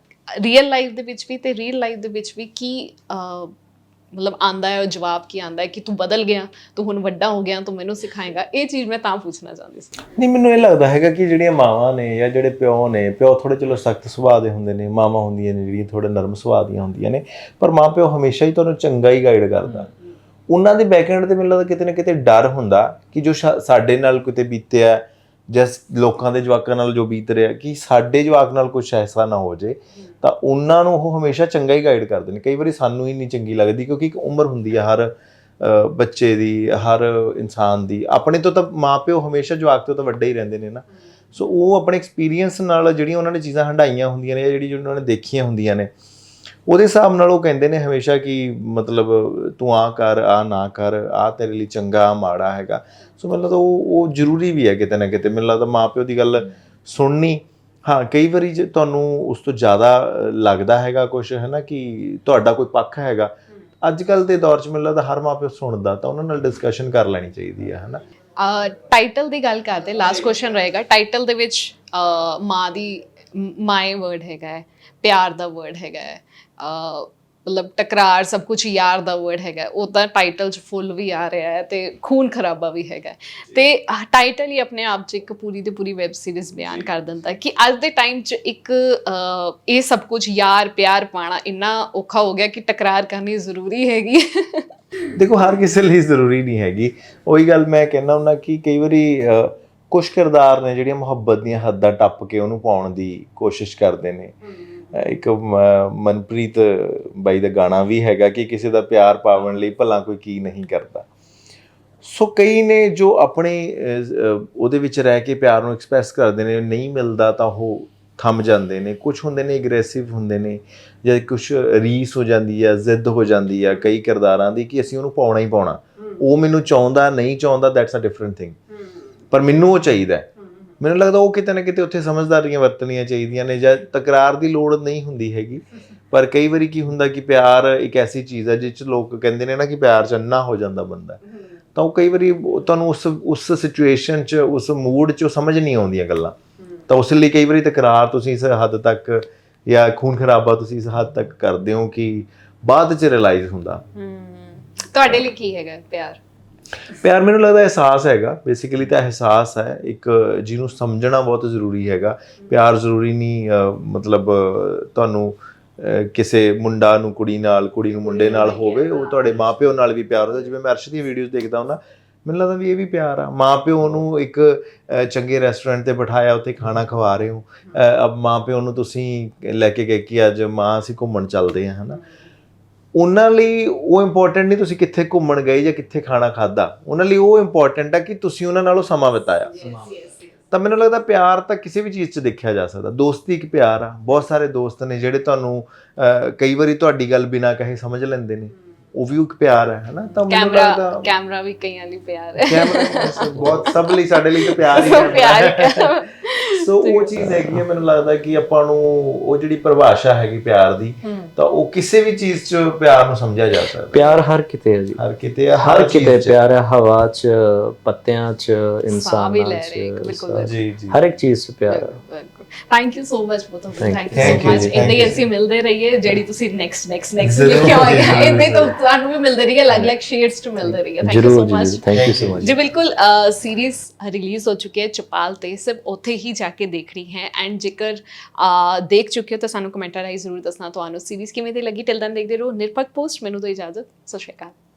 [SPEAKER 2] ਰੀਅਲ ਲਾਈਫ ਦੇ ਵਿੱਚ ਵੀ ਤੇ ਰੀਅਲ ਲਾਈਫ ਦੇ ਵਿੱਚ ਵੀ ਕੀ ਮਤਲਬ ਆਂਦਾ ਹੈ, ਉਹ ਜਵਾਬ ਕੀ ਆਂਦਾ ਹੈ ਕਿ ਤੂੰ ਬਦਲ ਗਿਆ, ਤੂੰ ਹੁਣ ਵੱਡਾ ਹੋ ਗਿਆ, ਤੂੰ ਮੈਨੂੰ ਸਿਖਾਏਗਾ। ਇਹ ਚੀਜ਼ ਮੈਂ ਤਾਂ ਪੁੱਛਣਾ ਚਾਹੁੰਦੀ ਸੀ।
[SPEAKER 1] ਨਹੀਂ, ਮੈਨੂੰ ਇਹ ਲੱਗਦਾ ਹੈਗਾ ਕਿ ਜਿਹੜੀਆਂ ਮਾਵਾਂ ਨੇ ਜਾਂ ਜਿਹੜੇ ਪਿਓ ਨੇ, ਪਿਓ ਥੋੜੇ ਚਲੋ ਸਖਤ ਸੁਭਾਅ ਦੇ ਹੁੰਦੇ ਨੇ, ਮਾਵਾਂ ਹੁੰਦੀਆਂ ਨੇ ਜਿਹੜੀਆਂ ਥੋੜੇ ਨਰਮ ਸੁਭਾਅ ਦੀਆਂ ਹੁੰਦੀਆਂ ਨੇ, ਪਰ ਮਾਂ ਪਿਓ ਹਮੇਸ਼ਾ ਹੀ ਤੁਹਾਨੂੰ ਚੰਗਾ ਹੀ ਗਾਈਡ ਕਰਦਾ। ਉਹਨਾਂ ਦੇ ਬੈਕਐਂਡ ਤੇ ਮੈਨੂੰ ਲੱਗਦਾ ਕਿਤੇ ਨਾ ਕਿਤੇ ਡਰ ਹੁੰਦਾ ਕਿ ਜੋ ਸਾਡੇ ਨਾਲ ਕਿਤੇ ਬੀਤਿਆ ਜਸ ਲੋਕਾਂ ਦੇ ਜਵਾਕਾਂ ਨਾਲ ਜੋ ਬੀਤ ਰਿਹਾ ਕਿ ਸਾਡੇ ਜਵਾਕ ਨਾਲ ਕੁਝ ਐਸਾ ਨਾ ਹੋ ਜੇ, ਤਾਂ ਉਹਨਾਂ ਨੂੰ ਉਹ ਹਮੇਸ਼ਾ ਚੰਗਾ ਹੀ ਗਾਈਡ ਕਰਦੇ ਨੇ। ਕਈ ਵਾਰੀ ਸਾਨੂੰ ਹੀ ਨਹੀਂ ਚੰਗੀ ਲੱਗਦੀ ਕਿਉਂਕਿ ਇੱਕ ਉਮਰ ਹੁੰਦੀ ਹੈ ਹਰ ਬੱਚੇ ਦੀ, ਹਰ ਇਨਸਾਨ ਦੀ। ਆਪਣੇ ਤੋਂ ਤਾਂ ਮਾਪਿਓ ਹਮੇਸ਼ਾ ਜਵਾਕ ਤੋਂ ਤਾਂ ਵੱਡੇ ਹੀ ਰਹਿੰਦੇ ਨੇ ਨਾ। ਸੋ ਉਹ ਆਪਣੇ ਐਕਸਪੀਰੀਅੰਸ ਨਾਲ ਜਿਹੜੀਆਂ ਉਹਨਾਂ ਨੇ ਚੀਜ਼ਾਂ ਹੰਡਾਈਆਂ ਹੁੰਦੀਆਂ ਨੇ ਜਾਂ ਜਿਹੜੀ ਉਹਨਾਂ ਨੇ ਦੇਖੀਆਂ ਹੁੰਦੀਆਂ ਨੇ ਉਹਦੇ ਹਿਸਾਬ ਨਾਲ ਉਹ ਕਹਿੰਦੇ ਨੇ ਹਮੇਸ਼ਾ ਕਿ ਮਤਲਬ ਤੂੰ ਆ ਕਰ ਆ ਨਾ ਕਰ ਆ ਤੇਰੇ ਲਈ ਚੰਗਾ, ਆਹ ਮਾੜਾ ਹੈਗਾ। ਸੋ ਮੈਨੂੰ ਲੱਗਦਾ ਉਹ ਉਹ ਜ਼ਰੂਰੀ ਵੀ ਹੈ ਕਿਤੇ ਨਾ ਕਿਤੇ। ਮੈਨੂੰ ਲੱਗਦਾ ਮਾਪਿਓ ਦੀ ਗੱਲ ਸੁਣਨੀ, ਹਾਂ, ਕਈ ਵਾਰੀ ਜੇ ਤੁਹਾਨੂੰ ਉਸ ਤੋਂ ਜ਼ਿਆਦਾ ਲੱਗਦਾ ਹੈਗਾ ਕੁਝ ਹੈ ਨਾ ਕਿ ਤੁਹਾਡਾ ਕੋਈ ਪੱਖ ਹੈਗਾ। ਅੱਜ ਕੱਲ ਦੇ ਦੌਰ 'ਚ ਮੈਨੂੰ ਲੱਗਦਾ ਹਰ ਮਾਪੇ ਸੁਣਦਾ, ਤਾਂ ਉਹਨਾਂ ਨਾਲ ਡਿਸਕਸ਼ਨ ਕਰ ਲੈਣੀ ਚਾਹੀਦੀ ਹੈ ਹੈ ਨਾ
[SPEAKER 2] ਟਾਈਟਲ ਦੀ ਗੱਲ ਕਰਦੇ ਲਾਸਟ ਕੁਐਸਚਨ ਰਹੇਗਾ। ਟਾਈਟਲ ਦੇ ਵਿੱਚ ਮਾਂ ਦੀ ਮਾਈ ਵਰਡ ਹੈਗਾ ਹੈ ਪਿਆਰ ਦਾ ਵਰਡ ਹੈਗਾ ਹੈ ਮਤਲਬ ਟਕਰਾਰ ਸਭ ਕੁਝ ਯਾਰ ਦਾ ਵਰਡ ਹੈਗਾ। ਉਹ ਤਾਂ ਟਾਈਟਲ 'ਚ ਫੁੱਲ ਵੀ ਆ ਰਿਹਾ ਹੈ ਤੇ ਖੂਨ ਖਰਾਬਾ ਵੀ ਹੈਗਾ। ਤੇ ਟਾਈਟਲ ਹੀ ਆਪਣੇ ਆਪ 'ਚ ਇੱਕ ਪੂਰੀ ਦੀ ਪੂਰੀ ਵੈਬ ਸੀਰੀਜ਼ ਬਿਆਨ ਕਰ ਦਿੰਦਾ ਕਿ ਅੱਜ ਦੇ ਟਾਈਮ 'ਚ ਇੱਕ ਇਹ ਸਭ ਕੁਝ ਯਾਰ ਪਿਆਰ ਪਾਣਾ ਇੰਨਾ ਔਖਾ ਹੋ ਗਿਆ ਕਿ ਟਕਰਾਰ ਕਰਨੀ ਜ਼ਰੂਰੀ ਹੈਗੀ।
[SPEAKER 1] ਦੇਖੋ ਹਰ ਕਿਸੇ ਲਈ ਜ਼ਰੂਰੀ ਨਹੀਂ ਹੈਗੀ ਉਹੀ ਗੱਲ ਮੈਂ ਕਹਿੰਦਾ ਹੁੰਦਾ ਕਿ ਕਈ ਵਾਰੀ ਕੁਝ ਕਿਰਦਾਰ ਨੇ ਜਿਹੜੀਆਂ ਮੁਹੱਬਤ ਦੀਆਂ ਹੱਦਾਂ ਟੱਪ ਕੇ ਉਹਨੂੰ ਪਾਉਣ ਦੀ ਕੋਸ਼ਿਸ਼ ਕਰਦੇ ਨੇ ਇੱਕ ਮਨਪ੍ਰੀਤ ਬਾਈ ਦਾ ਗਾਣਾ ਵੀ ਹੈਗਾ ਕਿ ਕਿਸੇ ਦਾ ਪਿਆਰ ਪਾਵਣ ਲਈ ਭਲਾ ਕੋਈ ਕੀ ਨਹੀਂ ਕਰਦਾ। ਸੋ ਕਈ ਨੇ ਜੋ ਆਪਣੇ ਉਹਦੇ ਵਿੱਚ ਰਹਿ ਕੇ ਪਿਆਰ ਨੂੰ ਐਕਸਪ੍ਰੈਸ ਕਰਦੇ ਨੇ ਨਹੀਂ ਮਿਲਦਾ ਤਾਂ ਉਹ ਥੰਮ ਜਾਂਦੇ ਨੇ ਕੁਝ ਹੁੰਦੇ ਨੇ ਐਗਰੈਸਿਵ ਹੁੰਦੇ ਨੇ ਜਾਂ ਕੁਝ ਰੀਸ ਹੋ ਜਾਂਦੀ ਆ ਜ਼ਿੱਦ ਹੋ ਜਾਂਦੀ ਆ ਕਈ ਕਿਰਦਾਰਾਂ ਦੀ ਕਿ ਅਸੀਂ ਉਹਨੂੰ ਪਾਉਣਾ ਹੀ ਪਾਉਣਾ। ਉਹ ਮੈਨੂੰ ਚਾਹੁੰਦਾ ਨਹੀਂ ਚਾਹੁੰਦਾ ਦੈਟਸ ਅ ਡਿਫਰੈਂਟ ਥਿੰਗ ਪਰ ਮੈਨੂੰ ਉਹ ਚਾਹੀਦਾ ਹੈ। ਮੈਨੂੰ ਲੱਗਦਾ ਉਹ ਕਿਤੇ ਨਾ ਕਿਤੇ ਉੱਥੇ ਸਮਝਦਾਰੀਆਂ ਵਰਤਣੀਆਂ ਚਾਹੀਦੀਆਂ ਨੇ ਜਾਂ ਤਕਰਾਰ ਦੀ ਲੋੜ ਨਹੀਂ ਹੁੰਦੀ ਹੈਗੀ। ਪਰ ਕਈ ਵਾਰੀ ਕੀ ਹੁੰਦਾ ਕਿ ਪਿਆਰ ਇੱਕ ਐਸੀ ਚੀਜ਼ ਹੈ ਜਿਸ 'ਚ ਲੋਕ ਕਹਿੰਦੇ ਨੇ ਨਾ ਕਿ ਪਿਆਰ ਚ ਅੰਨਾ ਹੋ ਜਾਂਦਾ ਬੰਦਾ। ਤਾਂ ਉਹ ਕਈ ਵਾਰੀ ਤੁਹਾਨੂੰ ਉਸ ਉਸ ਸਿਚੁਏਸ਼ਨ 'ਚ, ਉਸ ਮੂਡ 'ਚ ਸਮਝ ਨਹੀਂ ਆਉਂਦੀਆਂ ਗੱਲਾਂ। ਤਾਂ ਉਸ ਲਈ ਕਈ ਵਾਰੀ ਤਕਰਾਰ ਤੁਸੀਂ ਇਸ ਹੱਦ ਤੱਕ ਜਾਂ ਖੂਨ ਖਰਾਬਾ ਤੁਸੀਂ ਇਸ ਹੱਦ ਤੱਕ ਕਰਦੇ ਹੋ ਕਿ ਬਾਅਦ 'ਚ ਰਿਅਲਾਈਜ਼ ਹੁੰਦਾ।
[SPEAKER 2] ਤੁਹਾਡੇ ਲਈ ਕੀ ਹੈਗਾ ਪਿਆਰ?
[SPEAKER 1] ਪਿਆਰ ਮੈਨੂੰ ਲੱਗਦਾ ਅਹਿਸਾਸ ਹੈਗਾ। ਬੇਸਿਕਲੀ ਤਾਂ ਅਹਿਸਾਸ ਹੈ ਇੱਕ ਜਿਹਨੂੰ ਸਮਝਣਾ ਬਹੁਤ ਜ਼ਰੂਰੀ ਹੈਗਾ। ਪਿਆਰ ਜ਼ਰੂਰੀ ਨਹੀਂ ਮਤਲਬ ਤੁਹਾਨੂੰ ਕਿਸੇ ਮੁੰਡਾ ਨੂੰ ਕੁੜੀ ਨਾਲ ਕੁੜੀ ਨੂੰ ਮੁੰਡੇ ਨਾਲ ਹੋਵੇ ਉਹ ਤੁਹਾਡੇ ਮਾਪਿਓ ਨਾਲ ਵੀ ਪਿਆਰ ਹੁੰਦਾ। ਜਿਵੇਂ ਮੈਂ ਅਰਸ਼ ਦੀਆਂ ਵੀਡੀਓਜ਼ ਦੇਖਦਾ ਹੁੰਦਾ ਮੈਨੂੰ ਲੱਗਦਾ ਵੀ ਇਹ ਵੀ ਪਿਆਰ ਆ। ਮਾਪਿਓ ਨੂੰ ਇੱਕ ਚੰਗੇ ਰੈਸਟੋਰੈਂਟ ਤੇ ਬਿਠਾਇਆ ਉੱਥੇ ਖਾਣਾ ਖਵਾ ਰਹੇ ਹੋ। ਅਹ, ਅਬ ਮਾਪਿਓ ਨੂੰ ਤੁਸੀਂ ਲੈ ਕੇ ਗਏ ਕਿ ਅੱਜ ਮਾਂ ਅਸੀਂ ਘੁੰਮਣ ਚੱਲਦੇ ਹਾਂ ਹਨਾ? ਉਹਨਾਂ ਲਈ ਉਹ ਇੰਪੋਰਟੈਂਟ ਨਹੀਂ ਤੁਸੀਂ ਕਿੱਥੇ ਘੁੰਮਣ ਗਏ ਜਾਂ ਕਿੱਥੇ ਖਾਣਾ ਖਾਦਾ ਉਹਨਾਂ ਲਈ ਉਹ ਇੰਪੋਰਟੈਂਟ ਹੈ ਕਿ ਤੁਸੀਂ ਉਹਨਾਂ ਨਾਲ ਸਮਾਂ ਬਿਤਾਇਆ। ਤਾਂ ਮੈਨੂੰ ਲੱਗਦਾ ਪਿਆਰ ਤਾਂ ਕਿਸੇ ਵੀ ਚੀਜ਼ 'ਚ ਦੇਖਿਆ ਜਾ ਸਕਦਾ। ਦੋਸਤੀ ਇੱਕ ਪਿਆਰ ਆ। ਬਹੁਤ ਸਾਰੇ ਦੋਸਤ ਨੇ ਜਿਹੜੇ ਤੁਹਾਨੂੰ ਕਈ ਵਾਰੀ ਤੁਹਾਡੀ ਗੱਲ ਬਿਨਾਂ ਕਹੇ ਸਮਝ ਲੈਂਦੇ ਨੇ। ਉਹ ਵੀ ਇੱਕ ਪਿਆਰ ਹੈ ਹਨਾ? ਤਾਂ ਮੈਨੂੰ ਲੱਗਦਾ
[SPEAKER 2] ਕੈਮਰਾ ਵੀ ਕਈਆਂ ਲਈ ਪਿਆਰ ਹੈ
[SPEAKER 1] ਕੈਮਰਾ ਬਹੁਤ ਸਭ ਲਈ ਸਾਡੇ ਲਈ ਤਾਂ ਪਿਆਰ ਹੀ
[SPEAKER 2] ਪਿਆਰ ਹੀ
[SPEAKER 1] ਹੈ
[SPEAKER 2] ਹੈ।
[SPEAKER 1] ਸੋ ਉਹ ਚੀਜ਼ ਹੈਗੀ ਹੈ ਮੈਨੂੰ ਲੱਗਦਾ ਕਿ ਆਪਾਂ ਨੂੰ ਉਹ ਜਿਹੜੀ ਪਰਿਭਾਸ਼ਾ ਹੈਗੀ ਪਿਆਰ ਦੀ ਤਾਂ ਉਹ ਕਿਸੇ ਵੀ ਚੀਜ਼ 'ਚ ਪਿਆਰ ਨੂੰ ਸਮਝਿਆ ਜਾ ਸਕਦਾ।
[SPEAKER 3] ਪਿਆਰ ਹਰ ਕਿਤੇ ਹੈ ਜੀ।
[SPEAKER 1] ਹਰ ਕਿਤੇ ਆ,
[SPEAKER 3] ਹਰ ਕਿਤੇ। ਪਿਆਰ ਹੈ ਹਵਾ 'ਚ ਪੱਤਿਆਂ 'ਚ ਇਨਸਾਨਾਂ 'ਚ
[SPEAKER 1] ਜੀ ਜੀ।
[SPEAKER 3] ਹਰ ਇੱਕ ਚੀਜ਼ 'ਚ ਪਿਆਰ ਹੈ।
[SPEAKER 2] Thank you so much both of
[SPEAKER 3] Thank
[SPEAKER 2] thank
[SPEAKER 1] you.
[SPEAKER 2] You
[SPEAKER 1] Thank
[SPEAKER 2] so
[SPEAKER 1] you
[SPEAKER 2] much
[SPEAKER 1] ਜੀ,
[SPEAKER 2] ਇੰਨੇ
[SPEAKER 1] thank
[SPEAKER 2] ਹੀ
[SPEAKER 1] you
[SPEAKER 2] ਅਸੀਂ ਮਿਲਦੇ ਰਹੀਏ ਜਿਹੜੀ ਤੁਸੀਂ ਨੈਕਸਟ ਨੈਕਸਟ ਨੈਕਸਟ
[SPEAKER 1] ਜ਼ਰੂਰ,
[SPEAKER 2] ਲਿਖਿਆ ਹੋਇਆ
[SPEAKER 1] ਜ਼ਰੂਰ।
[SPEAKER 2] ਇੰਨੇ ਤਾਂ ਤੁਹਾਨੂੰ ਵੀ ਮਿਲਦੇ ਰਹੀਏ ਅਲੱਗ-ਅਲੱਗ ਸ਼ੇਡਸ ਚ ਮਿਲਦੇ ਰਹੀਏ ਥੈਂਕ ਯੂ
[SPEAKER 3] ਜਰੂਰ
[SPEAKER 2] ਸੋ ਮਚ
[SPEAKER 3] ਜੀ ਥੈਂਕ ਯੂ ਸੋ ਮਚ
[SPEAKER 2] ਜੀ ਬਿਲਕੁਲ ਸੀਰੀਜ਼ ਰਿਲੀਜ਼ ਹੋ ਚੁੱਕੀ ਹੈ ਚਪਾਲ ਤੇ ਸਿਰਫ ਉੱਥੇ ਹੀ ਜਾ ਕੇ ਦੇਖਣੀ ਹੈ ਐਂਡ ਜੇਕਰ ਅਹ, ਦੇਖ ਚੁੱਕੇ ਹੋ ਤਾਂ ਸਾਨੂੰ ਕਮੈਂਟਾਂ ਰਾਹੀਂ ਜ਼ਰੂਰ ਦੱਸਣਾ ਤੁਹਾਨੂੰ ਸੀਰੀਜ਼ ਕਿਵੇਂ ਦੀ ਲੱਗੀ ਟਿਲ ਦਨ ਦੇਖਦੇ ਰਹੋ ਨਿਰਪੱਖ ਪੋਸਟ ਮੈਨੂੰ ਦੋ ਇਜਾਜ਼ਤ ਸਤਿ ਸ਼੍ਰੀ ਅਕਾਲ